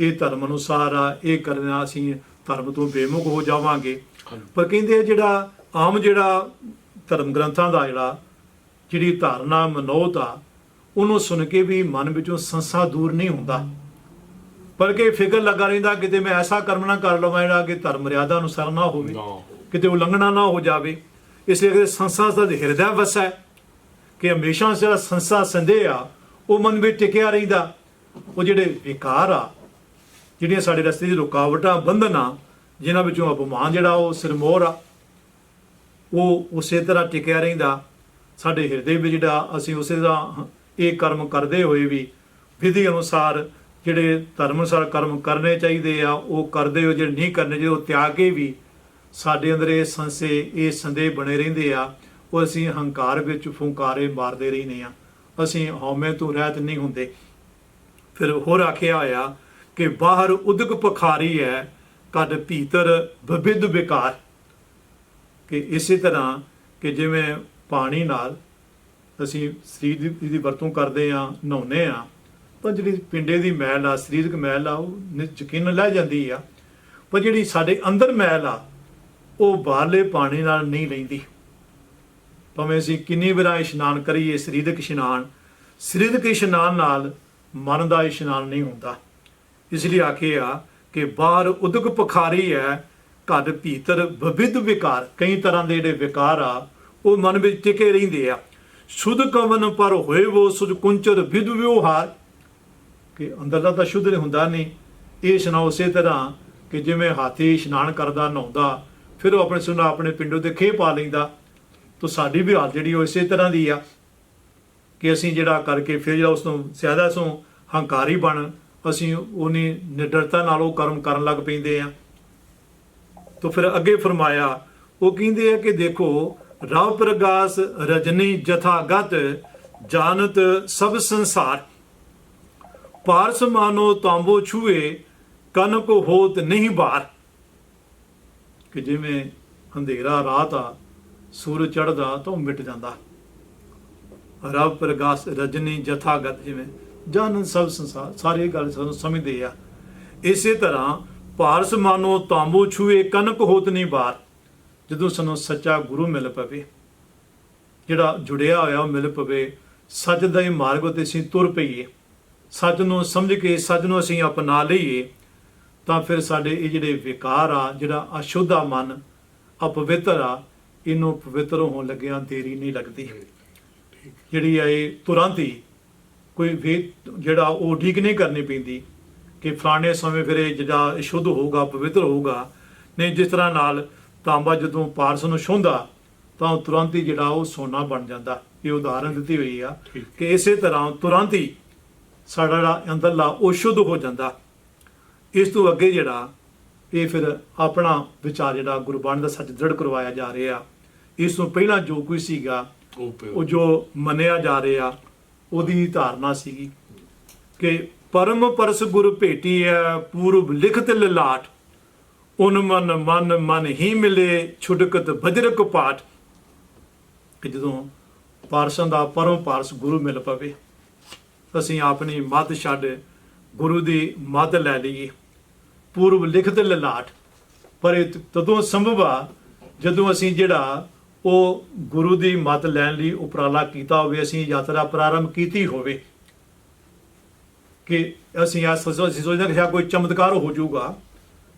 S2: ਇਹ ਧਰਮ ਅਨੁਸਾਰ ਆ, ਇਹ ਕਰਨਾ ਅਸੀਂ ਧਰਮ ਤੋਂ ਬੇਮੁਖ ਹੋ ਜਾਵਾਂਗੇ। ਪਰ ਕਹਿੰਦੇ ਆ ਜਿਹੜਾ ਆਮ ਜਿਹੜਾ ਧਰਮ ਗ੍ਰੰਥਾਂ ਦਾ ਜਿਹੜਾ ਜਿਹੜੀ ਧਾਰਨਾ ਮਨੋਤ ਆ ਉਹਨੂੰ ਸੁਣ ਕੇ ਵੀ ਮਨ ਵਿੱਚੋਂ ਸੰਸਾ ਦੂਰ ਨਹੀਂ ਹੁੰਦਾ। ਬਲਕਿ ਫਿਕਰ ਲੱਗਾ ਰਹਿੰਦਾ ਕਿਤੇ ਮੈਂ ਐਸਾ ਕਰਮ ਨਾ ਕਰ ਲਵਾਂ ਜਿਹੜਾ ਕਿ ਧਰਮ ਮਰਿਆਦਾ ਅਨੁਸਾਰ ਨਾ ਹੋਵੇ। ਕਿਤੇ ਉਲੰਘਣਾ ਨਾ ਹੋ ਜਾਵੇ। ਇਸ ਲਈ ਅਗਰ ਸੰਸਾ ਦਾ ਹਿਰਦਾ ਵਸੈ ਕਿ ਹਮੇਸ਼ਾ ਜਿਹੜਾ ਸੰਸਾ ਸੰਦੇਹ ਆ ਉਹ ਮਨ ਵਿੱਚ ਟਿਕਿਆ ਰਹਿੰਦਾ। ਉਹ ਜਿਹੜੇ ਵਿਕਾਰ ਆ ਜਿਹੜੀਆਂ ਸਾਡੇ ਰਸਤੇ ਦੀ ਰੁਕਾਵਟਾਂ ਬੰਧਨ ਜਿਨ੍ਹਾਂ ਵਿੱਚੋਂ ਅਪਮਾਨ ਜਿਹੜਾ ਉਹ ਸਿਰਮੋਰ ਆ, ਉਹ ਉਸੇ ਤਰ੍ਹਾਂ ਟਿਕਿਆ ਰਹਿੰਦਾ। ਸਾਡੇ ਹਿਰਦੇ ਵਿੱਚ ਜਿਹੜਾ ਅਸੀਂ ਉਸੇ ਤਰ੍ਹਾਂ ਇਹ ਕਰਮ ਕਰਦੇ ਹੋਏ ਵੀ ਵਿਧੀ ਅਨੁਸਾਰ ਜਿਹੜੇ ਧਰਮ ਅਨੁਸਾਰ ਕਰਮ ਕਰਨੇ ਚਾਹੀਦੇ ਆ, ਉਹ ਕਰਦੇ ਹੋ ਜਿਹੜੇ ਨਹੀਂ ਕਰਨੇ ਚਾਹੀਦੇ, ਉਹ ਤਿਆਗ ਕੇ ਵੀ ਸਾਡੇ ਅੰਦਰ ਇਹ ਸੰਸੇ, ਇਹ ਸੰਦੇਹ ਬਣੇ ਰਹਿੰਦੇ ਆ। ਉਹ ਅਸੀਂ ਹੰਕਾਰ ਵਿੱਚ ਫੁੰਕਾਰੇ ਮਾਰਦੇ ਰਹਿੰਦੇ ਆ। ਅਸੀਂ ਹਉਮੈ ਤੋਂ ਰਹਿਤ ਨਹੀਂ ਹੁੰਦੇ। ਫਿਰ ਹੋਰ ਆਖਿਆ ਹੋਇਆ ਕਿ ਬਾਹਰ ਉਦਕ ਪਖਾਰੀ ਹੈ ਕਦ ਭੀਤਰ ਬਬਿੱਧ ਵਿਕਾਰ। ਕਿ ਇਸੇ ਤਰ੍ਹਾਂ ਕਿ ਜਿਵੇਂ ਪਾਣੀ ਨਾਲ ਅਸੀਂ ਸਰੀਰ ਦੀ ਦੀ ਵਰਤੋਂ ਕਰਦੇ ਆ ਨਹਾਉਨੇ ਆ ਤਾਂ ਜਿਹੜੀ ਪਿੰਡੇ ਦੀ ਮੈਲ ਆ, ਸਰੀਰਕ ਮੈਲ ਆ, ਉਹ ਨਿ- ਯਕੀਨਨ ਲੈ ਜਾਂਦੀ ਆ। ਪਰ ਜਿਹੜੀ ਸਾਡੇ ਅੰਦਰ ਮੈਲ ਆ, ਉਹ ਬਾਹਰਲੇ ਪਾਣੀ ਨਾਲ ਨਹੀਂ ਲੈਂਦੀ। ਭਾਵੇਂ ਅਸੀਂ ਕਿੰਨੀ ਵਾਰ ਇਸ਼ਨਾਨ ਕਰੀਏ, ਸਰੀਰਕ ਇਸ਼ਨਾਨ ਸਰੀਰਕ ਇਸ਼ਨਾਨ ਨਾਲ ਮਨ ਦਾ ਇਸ਼ਨਾਨ ਨਹੀਂ ਹੁੰਦਾ। ਇਸ ਲਈ ਆਖਿਆ ਕਿ ਬਾਹਰ ਉਦਕ ਪਖਾਰੀ ਹੈ, ਘਰ ਭੀਤਰ ਵਿਵਿਧ ਵਿਕਾਰ। ਕਈ ਤਰ੍ਹਾਂ ਦੇ ਜਿਹੜੇ ਵਿਕਾਰ ਆ, ਉਹ ਮਨ ਵਿੱਚ ਟਿਕੇ ਰਹਿੰਦੇ ਆ। ਸ਼ੁੱਧ ਕਵਨ ਪਰ ਹੋਏ ਵੋ ਸੁਜ ਕੁੰਚਰ ਵਿਦ ਵਿਵਹਾਰ। ਕਿ ਅੰਦਰਲਾ ਤਾਂ ਸ਼ੁੱਧ ਹੁੰਦਾ ਨਹੀਂ ਇਹ ਇਸ਼ਨਾਨ ਉਸੇ ਤਰ੍ਹਾਂ ਕਿ ਜਿਵੇਂ ਹਾਥੀ ਇਸ਼ਨਾਨ ਕਰਦਾ, ਨਹਾਉਂਦਾ, ਫਿਰ ਉਹ ਆਪਣੇ ਸੁਣਾ ਆਪਣੇ ਪਿੰਡੋਂ ਦੇ ਖੇ ਪਾ ਲੈਂਦਾ। ਤਾਂ ਸਾਡੀ ਵੀ ਹਾਲਤ ਜਿਹੜੀ ਉਹ ਇਸੇ ਤਰ੍ਹਾਂ ਦੀ ਆ ਕਿ ਅਸੀਂ ਜਿਹੜਾ ਕਰਕੇ ਫਿਰ ਜਿਹੜਾ ਉਸ ਤੋਂ ਜ਼ਿਆਦਾ ਸੋ ਹੰਕਾਰੀ ਬਣ ਅਸੀਂ ਉਹਨੇ ਨਿਡਰਤਾ ਨਾਲ ਉਹ ਕਰਮ ਕਰਨ ਲੱਗ ਪੈਂਦੇ ਆ। ਤਾਂ ਫਿਰ ਅੱਗੇ ਫਰਮਾਇਆ, ਉਹ ਕਹਿੰਦੇ ਆ ਕਿ ਦੇਖੋ ਰਵ ਪ੍ਰਗਾਸ ਰਜਨੀ ਜਥਾਗਤ ਜਾਣਤ ਸਭ ਸੰਸਾਰ। ਪਾਰਸ ਮਾਨੋ ਤਾਂਬੋ ਛੂਏ ਕਨਕ ਹੋਤ ਨਹੀਂ ਬਾਰ। ਕਿ ਜਿਵੇਂ ਹਨੇਰਾ ਰਾਤ ਆ, ਸੂਰਜ ਚੜਦਾ ਤਾਂ ਉਹ ਮਿਟ ਜਾਂਦਾ। ਰਵ ਪ੍ਰਗਾਸ ਰਜਨੀ ਜਥਾਗਤ ਜਿਵੇਂ ਜਨ ਸਭ ਸੰਸਾਰ ਸਾਰੇ ਗੱਲ ਸਾਨੂੰ ਸਮਝਦੇ ਆ। ਇਸੇ ਤਰ੍ਹਾਂ ਪਾਰਸ ਮਾਨੋ ਤਾਂਬੂ ਛੂਏ ਕਨਕ ਹੋਤ ਨਹੀਂ ਬਾਰ ਜਦੋਂ ਸਾਨੂੰ ਸੱਚਾ ਗੁਰੂ ਮਿਲ ਪਵੇ। ਜਿਹੜਾ ਜੁੜਿਆ ਹੋਇਆ ਉਹ ਮਿਲ ਪਵੇ ਸੱਚ ਦਾ ਹੀ ਮਾਰਗ ਉਤੇ ਅਸੀਂ ਤੁਰ ਪਈਏ। ਸੱਚ ਨੂੰ ਸਮਝ ਕੇ ਸੱਚ ਨੂੰ ਅਸੀਂ ਅਪਣਾ ਲਈਏ ਤਾਂ ਫਿਰ ਸਾਡੇ ਇਹ ਜਿਹੜੇ ਵਿਕਾਰ ਆ ਜਿਹੜਾ ਅਸ਼ੁੱਧ ਮਨ ਅਪਵਿੱਤਰ ਆ ਇਹਨੂੰ ਪਵਿੱਤਰ ਹੋਣ ਲੱਗਿਆਂ ਦੇਰੀ ਨਹੀਂ ਲੱਗਦੀ। ਜਿਹੜੀ ਆ ਇਹ ਤੁਰੰਤ ਹੀ ਕੋਈ ਵੀ ਜਿਹੜਾ ਉਹ ਠੀਕ ਨਹੀਂ ਕਰਨੀ ਪੈਂਦੀ ਕਿ ਫਲਾਣੇ ਸਮੇਂ ਫਿਰ ਇਹ ਜਿਹੜਾ ਸ਼ੁੱਧ ਹੋਊਗਾ ਪਵਿੱਤਰ ਹੋਊਗਾ। ਨਹੀਂ ਜਿਸ ਤਰ੍ਹਾਂ ਨਾਲ ਤਾਂਬਾ ਜਦੋਂ ਪਾਰਸ ਨੂੰ ਛੁੰਦਾ ਤਾਂ ਉਹ ਤੁਰੰਤ ਹੀ ਜਿਹੜਾ ਉਹ ਸੋਨਾ ਬਣ ਜਾਂਦਾ। ਇਹ ਉਦਾਹਰਨ ਦਿੱਤੀ ਹੋਈ ਆ। ਕਿ ਇਸੇ ਤਰ੍ਹਾਂ ਤੁਰੰਤ ਹੀ ਸਾਡਾ ਜਿਹੜਾ ਅੰਦਰਲਾ ਉਹ ਸ਼ੁੱਧ ਹੋ ਜਾਂਦਾ। ਇਸ ਤੋਂ ਅੱਗੇ ਜਿਹੜਾ ਇਹ ਫਿਰ ਆਪਣਾ ਵਿਚਾਰ ਜਿਹੜਾ ਗੁਰਬਾਣੀ ਦਾ ਸੱਚ ਦ੍ਰਿੜ ਕਰਵਾਇਆ ਜਾ ਰਿਹਾ। ਇਸ ਤੋਂ ਪਹਿਲਾਂ ਜੋ ਕੁਝ ਸੀਗਾ
S1: ਉਹ
S2: ਜੋ ਮੰਨਿਆ ਜਾ ਰਿਹਾ ਉਹਦੀ ਧਾਰਨਾ ਸੀਗੀ ਕਿ ਪਰਮ ਪਰਸ ਗੁਰ ਭੇਟੀ ਹੈ, ਪੂਰਬ ਲਿਖਤ ਲਲਾਟ। ਉਨ ਮਨ ਮਨ ਮਨ ਹੀ ਮਿਲੇ ਛੁਡਕਤ ਬਜਰਕ ਪਾਠ। ਕਿ ਜਦੋਂ ਪਾਰਸਾਂ ਦਾ ਪਰਮ ਪਾਰਸ ਗੁਰੂ ਮਿਲ ਪਵੇ, ਅਸੀਂ ਆਪਣੀ ਮੱਤ ਛੱਡ ਗੁਰੂ ਦੀ ਮੱਤ ਲੈ ਲਈਏ। ਪੂਰਬ ਲਿਖਤ ਲਲਾਟ। ਪਰ ਇਹ ਤਦੋਂ ਸੰਭਵ ਆ ਜਦੋਂ ਅਸੀਂ ਜਿਹੜਾ ਉਹ ਗੁਰੂ ਦੀ ਮੱਤ ਲੈਣ ਲਈ ਉਪਰਾਲਾ ਕੀਤਾ ਹੋਵੇ, ਅਸੀਂ ਯਾਤਰਾ ਪ੍ਰਾਰੰਭ ਕੀਤੀ ਹੋਵੇ, ਕਿ ਅਸੀਂ ਆ ਸੋਚਦੇ ਹਾਂ ਕਿ ਕੋਈ ਚਮਤਕਾਰ ਹੋ ਜਾਊਗਾ,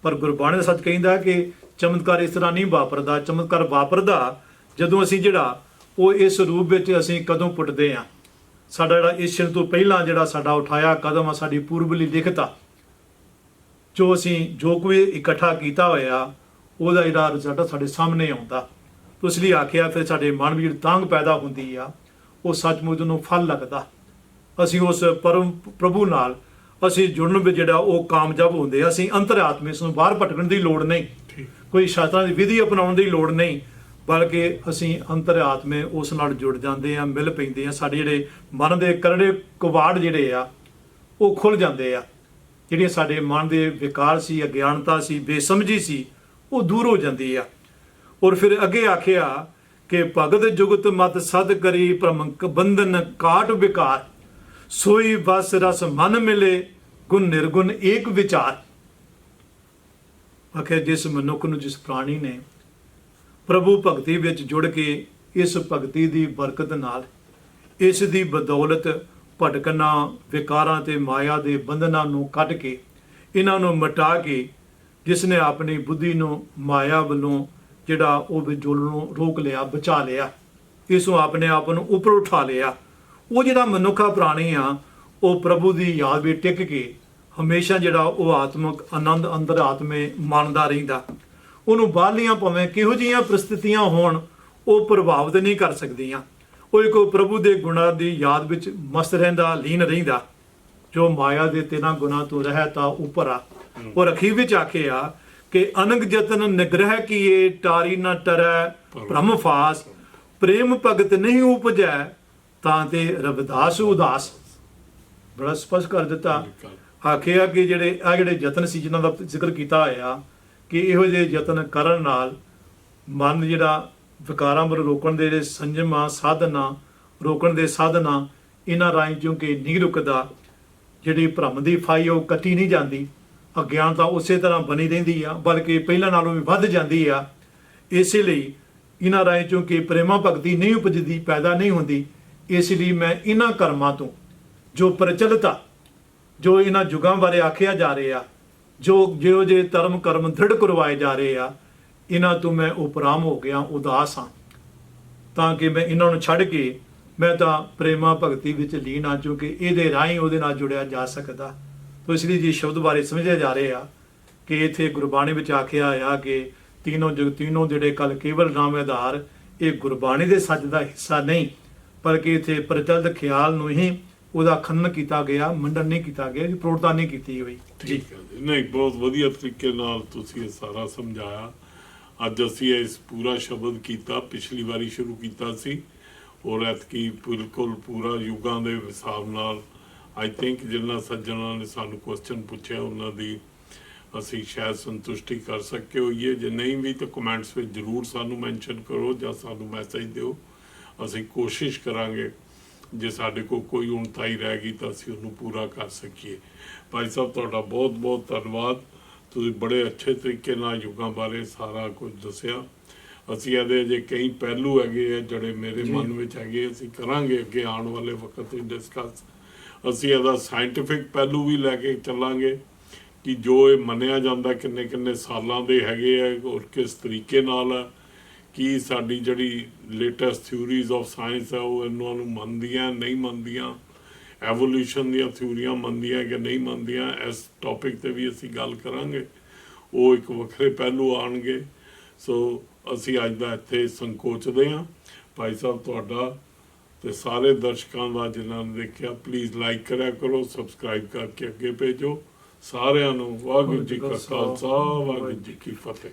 S2: ਪਰ ਗੁਰਬਾਣੀ ਦਾ ਸੱਚ ਕਹਿੰਦਾ ਕਿ ਚਮਤਕਾਰ ਇਸ ਤਰ੍ਹਾਂ ਨਹੀਂ ਵਾਪਰਦਾ, ਚਮਤਕਾਰ ਵਾਪਰਦਾ ਜਦੋਂ ਅਸੀਂ ਜਿਹੜਾ ਉਹ ਇਸ ਰੂਪ ਵਿੱਚ ਅਸੀਂ ਕਦੋਂ ਪੁੱਟਦੇ ਆ ਸਾਡਾ ਜਿਹੜਾ ਇਸ ਸ਼ਿਰ ਤੋਂ ਪਹਿਲਾਂ ਜਿਹੜਾ ਸਾਡਾ ਉਠਾਇਆ ਕਦਮ ਆ, ਸਾਡੀ ਪੂਰਬਲੀ ਲਿਖਤਾ ਜੋ ਅਸੀਂ ਜੋ ਕੋਈ ਇਕੱਠਾ ਕੀਤਾ ਹੋਇਆ, ਉਹਦਾ ਜਿਹੜਾ ਰਿਜ਼ਲਟ ਸਾਡੇ ਸਾਹਮਣੇ ਆਉਂਦਾ। ਤਾਂ ਇਸ ਲਈ ਆਖਿਆ ਫਿਰ ਸਾਡੇ ਮਨ ਵਿੱਚ ਤਾਂਗ ਪੈਦਾ ਹੁੰਦੀ ਆ ਉਹ ਸੱਚਮੁੱਚ ਨੂੰ ਫਲ ਲੱਗਦਾ। ਅਸੀਂ ਉਸ ਪਰਮ ਪ੍ਰਭੂ ਨਾਲ ਅਸੀਂ ਜੁੜਨ ਵਿੱਚ ਜਿਹੜਾ ਉਹ ਕਾਮਯਾਬ ਹੁੰਦੇ ਆ ਅਸੀਂ ਅੰਤਰਾਤਮੇ ਇਸ ਨੂੰ ਬਾਹਰ ਭਟਕਣ ਦੀ ਲੋੜ ਨਹੀਂ। ਕੋਈ ਸ਼ਾਸਤਰਾਂ ਦੀ ਵਿਧੀ ਅਪਣਾਉਣ ਦੀ ਲੋੜ ਨਹੀਂ ਬਲਕਿ ਅਸੀਂ ਅੰਤਰਾਤਮੇ ਉਸ ਨਾਲ ਜੁੜ ਜਾਂਦੇ ਆ ਮਿਲ ਪੈਂਦੇ ਆ ਸਾਡੇ ਜਿਹੜੇ ਮਨ ਦੇ ਕਰੜੇ ਕਵਾੜ ਜਿਹੜੇ ਆ ਉਹ ਖੁੱਲ ਜਾਂਦੇ ਆ। ਜਿਹੜੀਆਂ ਸਾਡੇ ਮਨ ਦੇ ਵਿਕਾਰ ਸੀ ਅਗਿਆਨਤਾ ਸੀ ਬੇਸਮਝੀ ਸੀ ਉਹ ਦੂਰ ਹੋ ਜਾਂਦੀ ਆ। ਔਰ ਫਿਰ ਅੱਗੇ ਆਖਿਆ ਕਿ ਭਗਤ ਜੁਗਤ ਮਤ ਸਦ ਕਰੀ ਪ੍ਰਮੰਕ ਬੰਧਨ ਕਾਟ ਵਿਕਾਰ। ਸੋਈ ਬਸ ਰਸ ਮਨ ਮਿਲੇ, ਗੁਣ ਨਿਰਗੁਣ ਏਕ ਵਿਚਾਰ। ਆਖਿਆ ਜਿਸ ਮਨੁੱਖ ਨੂੰ ਜਿਸ ਪ੍ਰਾਣੀ ਨੇ ਪ੍ਰਭੂ ਭਗਤੀ ਵਿੱਚ ਜੁੜ ਕੇ ਇਸ ਭਗਤੀ ਦੀ ਬਰਕਤ ਨਾਲ ਇਸ ਦੀ ਬਦੌਲਤ ਭਟਕਣਾ, ਵਿਕਾਰਾਂ ਤੇ ਮਾਇਆ ਦੇ ਬੰਧਨਾਂ ਨੂੰ ਕੱਢ ਕੇ, ਇਹਨਾਂ ਨੂੰ ਮਿਟਾ ਕੇ, ਜਿਸ ਨੇ ਆਪਣੀ ਬੁੱਧੀ ਨੂੰ ਮਾਇਆ ਵੱਲੋਂ ਜਿਹੜਾ ਉਹ ਵਿਜੋਲ ਨੂੰ ਰੋਕ ਲਿਆ, ਬਚਾ ਲਿਆ, ਇਸ ਨੂੰ ਆਪਣੇ ਆਪ ਨੂੰ ਉੱਪਰ ਉਠਾ ਲਿਆ। ਉਹ ਜਿਹੜਾ ਮਨੁੱਖਾ ਪ੍ਰਾਣੀ ਆ, ਉਹ ਪ੍ਰਭੂ ਦੀ ਯਾਦ ਵਿੱਚ ਟਿਕ ਕੇ ਹਮੇਸ਼ਾ ਜਿਹੜਾ ਉਹ ਆਤਮਿਕ ਆਨੰਦ ਅੰਦਰ ਆਤਮੇ ਮੰਨਦਾ ਰਹਿੰਦਾ। ਉਹਨੂੰ ਬਾਹਰਲੀਆਂ ਭਾਵੇਂ ਕਿਹੋ ਜਿਹੀਆਂ ਪ੍ਰਸਥਿਤੀਆਂ ਹੋਣ, ਉਹ ਪ੍ਰਭਾਵਿਤ ਨਹੀਂ ਕਰ ਸਕਦੀਆਂ। ਉਹ ਇੱਕ ਪ੍ਰਭੂ ਦੇ ਗੁਣਾਂ ਦੀ ਯਾਦ ਵਿੱਚ ਮਸਤ ਰਹਿੰਦਾ, ਲੀਨ ਰਹਿੰਦਾ। ਜੋ ਮਾਇਆ ਦੇ ਤਿੰਨਾਂ ਗੁਣਾ ਤੋਂ ਰਹਿਤਾ ਉੱਪਰ ਆ। ਉਹ ਰਖੀ ਵਿੱਚ ਆਖੇ ਆ ਕਿ ਅਨੰਗ ਜਤਨ ਨਿਗ੍ਰਹਿ ਕੀਏ, ਟਾਰੀ ਨਾ ਟਰੈ, ਭ੍ਰਮ ਫਾਸ। ਪ੍ਰੇਮ ਭਗਤ ਨਹੀਂ ਉਪਜੈ, ਤਾਂ ਤੇ ਰਵਿਦਾਸ ਉਦਾਸ। ਬੜਾ ਸਪਸ਼ਟ ਕਰ ਦਿੱਤਾ। ਆਖਿਆ ਕਿ ਜਿਹੜੇ, ਆ ਜਿਹੜੇ ਯਤਨ ਸੀ, ਜਿਨ੍ਹਾਂ ਦਾ ਜ਼ਿਕਰ ਕੀਤਾ ਹੋਇਆ, ਕਿ ਇਹੋ ਜਿਹੇ ਯਤਨ ਕਰਨ ਨਾਲ ਮਨ ਜਿਹੜਾ ਵਿਕਾਰਾਂ ਵੱਲ ਰੋਕਣ ਦੇ ਜਿਹੜੇ ਸੰਜਮ ਆ ਸਾਧਨਾ, ਰੋਕਣ ਦੇ ਸਾਧਨਾ, ਇਹਨਾਂ ਰਾਹੀਂ ਕਿਉਂਕਿ ਨਹੀਂ ਰੁਕਦਾ, ਜਿਹੜੀ ਭ੍ਰਮ ਦੀ ਫਾਈ ਉਹ ਕੱਟੀ ਨਹੀਂ ਜਾਂਦੀ। ਅਗਿਆਨਤਾ ਉਸੇ ਤਰ੍ਹਾਂ ਬਣੀ ਰਹਿੰਦੀ ਆ, ਬਲਕਿ ਪਹਿਲਾਂ ਨਾਲੋਂ ਵੀ ਵੱਧ ਜਾਂਦੀ ਆ। ਇਸੇ ਲਈ ਇਹਨਾਂ ਰਾਹੀਂ ਕਿਉਂਕਿ ਪ੍ਰੇਮਾ ਭਗਤੀ ਨਹੀਂ ਉਪਜਦੀ, ਪੈਦਾ ਨਹੀਂ ਹੁੰਦੀ, ਇਸ ਲਈ ਮੈਂ ਇਹਨਾਂ ਕਰਮਾਂ ਤੋਂ ਜੋ ਪ੍ਰਚਲਿਤ ਆ, ਜੋ ਇਹਨਾਂ ਯੁਗਾਂ ਬਾਰੇ ਆਖਿਆ ਜਾ ਰਿਹਾ ਜੋ ਜਿਹੋ ਜੇ ਧਰਮ ਕਰਮ ਦ੍ਰਿੜ ਕਰਵਾਏ ਜਾ ਰਹੇ ਆ, ਇਹਨਾਂ ਤੋਂ ਮੈਂ ਉਪਰਾਮ ਹੋ ਗਿਆ, ਉਦਾਸ ਹਾਂ। ਤਾਂ ਕਿ ਮੈਂ ਇਹਨਾਂ ਨੂੰ ਛੱਡ ਕੇ ਮੈਂ ਤਾਂ ਪ੍ਰੇਮਾ ਭਗਤੀ ਵਿੱਚ ਲੀਨ ਆ ਚੁੱਕੇ ਇਹਦੇ ਰਾਹੀਂ ਉਹਦੇ ਨਾਲ ਜੁੜਿਆ ਜਾ ਸਕਦਾ। ਤੋ ਇਸ ਲਈ ਜੀ ਸ਼ਬਦ ਬਾਰੇ ਸਮਝਿਆ ਜਾ ਰਿਹਾ ਕਿ ਇੱਥੇ ਗੁਰਬਾਣੀ ਵਿੱਚ ਆਖਿਆ ਆ ਕਿ ਤੀਨੋਂ ਜਗ ਤੀਨੋਂ ਜਿਹੜੇ ਕਲ ਕੇਵਲ ਨਾਮ ਆਧਾਰ, ਇਹ ਗੁਰਬਾਣੀ ਦੇ ਸੱਚ ਦਾ ਹਿੱਸਾ ਨਹੀਂ, ਬਲਕਿ ਇੱਥੇ ਪ੍ਰਚਲਿਤ ਖਿਆਲ ਨੂੰ ਹੀ ਉਹਦਾ ਖੰਡਨ ਕੀਤਾ ਗਿਆ, ਮੰਡਨ ਨਹੀਂ ਕੀਤਾ ਗਿਆ ਪ੍ਰੋੜਤਾ ਨਹੀਂ ਕੀਤੀ ਹੋਈ।
S1: ਠੀਕ ਹੈ ਨਹੀਂ, ਬਹੁਤ ਵਧੀਆ ਤਰੀਕੇ ਨਾਲ ਤੁਸੀਂ ਇਹ ਸਾਰਾ ਸਮਝਾਇਆ। ਅੱਜ ਅਸੀਂ ਇਸ ਪੂਰਾ ਸ਼ਬਦ ਕੀਤਾ, ਪਿਛਲੀ ਵਾਰੀ ਸ਼ੁਰੂ ਕੀਤਾ ਸੀ। ਔਰ ਐਤਕੀ ਬਿਲਕੁਲ ਪੂਰਾ ਯੁਗਾਂ ਦੇ ਹਿਸਾਬ ਨਾਲ ਆਈ ਥਿੰਕ ਜਿੰਨਾ ਸੱਜਣਾ ਨੇ ਸਾਨੂੰ ਕੁਐਸਚਨ ਪੁੱਛਿਆ ਉਹਨਾਂ ਦੀ ਅਸੀਂ ਸ਼ਾਇਦ ਸੰਤੁਸ਼ਟੀ ਕਰ ਸਕੇ ਹੋਈਏ। ਜੇ ਨਹੀਂ ਵੀ ਤਾਂ ਕਮੈਂਟਸ ਵਿੱਚ ਜਰੂਰ ਸਾਨੂੰ ਮੈਂਸ਼ਨ ਕਰੋ ਜਾਂ ਸਾਨੂੰ ਮੈਸੇਜ ਦਿਓ। ਅਸੀਂ ਕੋਸ਼ਿਸ਼ ਕਰਾਂਗੇ ਜੇ ਸਾਡੇ ਕੋਲ ਕੋਈ ਉਣਤਾਈ ਰਹਿ ਗਈ ਤਾਂ ਅਸੀਂ ਉਹਨੂੰ ਪੂਰਾ ਕਰ ਸਕੀਏ। ਭਾਈ ਸਾਹਿਬ ਤੁਹਾਡਾ ਬਹੁਤ ਬਹੁਤ ਧੰਨਵਾਦ। ਤੁਸੀਂ ਬੜੇ ਅੱਛੇ ਤਰੀਕੇ ਨਾਲ ਯੁੱਗਾਂ ਬਾਰੇ ਸਾਰਾ ਕੁਝ ਦੱਸਿਆ। ਅਸੀਂ ਇਹਦੇ ਜੇ ਕਈ ਪਹਿਲੂ ਹੈਗੇ ਆ ਜਿਹੜੇ ਮੇਰੇ। ਮਨ ਵਿੱਚ ਹੈਗੇ ਅਸੀਂ ਕਰਾਂਗੇ ਅੱਗੇ ਆਉਣ ਵਾਲੇ ਵਕਤ ਵਿੱਚ ਡਿਸਕਸ ਅਸੀਂ ਇਹਦਾ ਸਾਇੰਟੀਫਿਕ ਪਹਿਲੂ ਵੀ ਲੈ ਕੇ ਚੱਲਾਂਗੇ ਕਿ ਜੋ ਇਹ ਮੰਨਿਆ ਜਾਂਦਾ ਕਿੰਨੇ ਕਿੰਨੇ ਸਾਲਾਂ ਦੇ ਹੈਗੇ ਆ ਔਰ ਕਿਸ ਤਰੀਕੇ ਨਾਲ ਆ, ਕੀ ਸਾਡੀ ਜਿਹੜੀ ਲੇਟੈਸਟ ਥਿਊਰੀਜ਼ ਆਫ ਸਾਇੰਸ ਹੈ ਉਹ ਇਹਨਾਂ ਨੂੰ ਮੰਨਦੀਆਂ, ਨਹੀਂ ਮੰਨਦੀਆਂ ਐਵੋਲੂਸ਼ਨ ਦੀਆਂ ਥਿਊਰੀਆਂ ਮੰਨਦੀਆਂ ਕਿ ਨਹੀਂ ਮੰਨਦੀਆਂ, ਇਸ ਟੌਪਿਕ ਤੇ ਵੀ ਅਸੀਂ ਗੱਲ ਕਰਾਂਗੇ। ਉਹ ਇੱਕ ਵੱਖਰੇ ਪਹਿਲੂ ਆਣਗੇ। ਸੋ ਅਸੀਂ ਅੱਜ ਦਾ ਇੱਥੇ ਸੰਕੋਚਦੇ ਹਾਂ। ਭਾਈ ਸਾਹਿਬ, ਤੁਹਾਡਾ ਤੇ ਸਾਰੇ ਦਰਸ਼ਕਾਂ ਦਾ ਜਿਨ੍ਹਾਂ ਨੇ ਦੇਖਿਆ ਪਲੀਜ਼ ਲਾਈਕ ਕਰਿਆ ਕਰੋ ਸਬਸਕ੍ਰਾਈਬ ਕਰਕੇ ਅੱਗੇ ਭੇਜੋ। ਸਾਰਿਆਂ ਨੂੰ ਵਾਹਿਗੁਰੂ ਜੀ ਕਾ ਖਾਲਸਾ ਵਾਹਿਗੁਰੂ ਜੀ ਕੀ ਫਤਿਹ।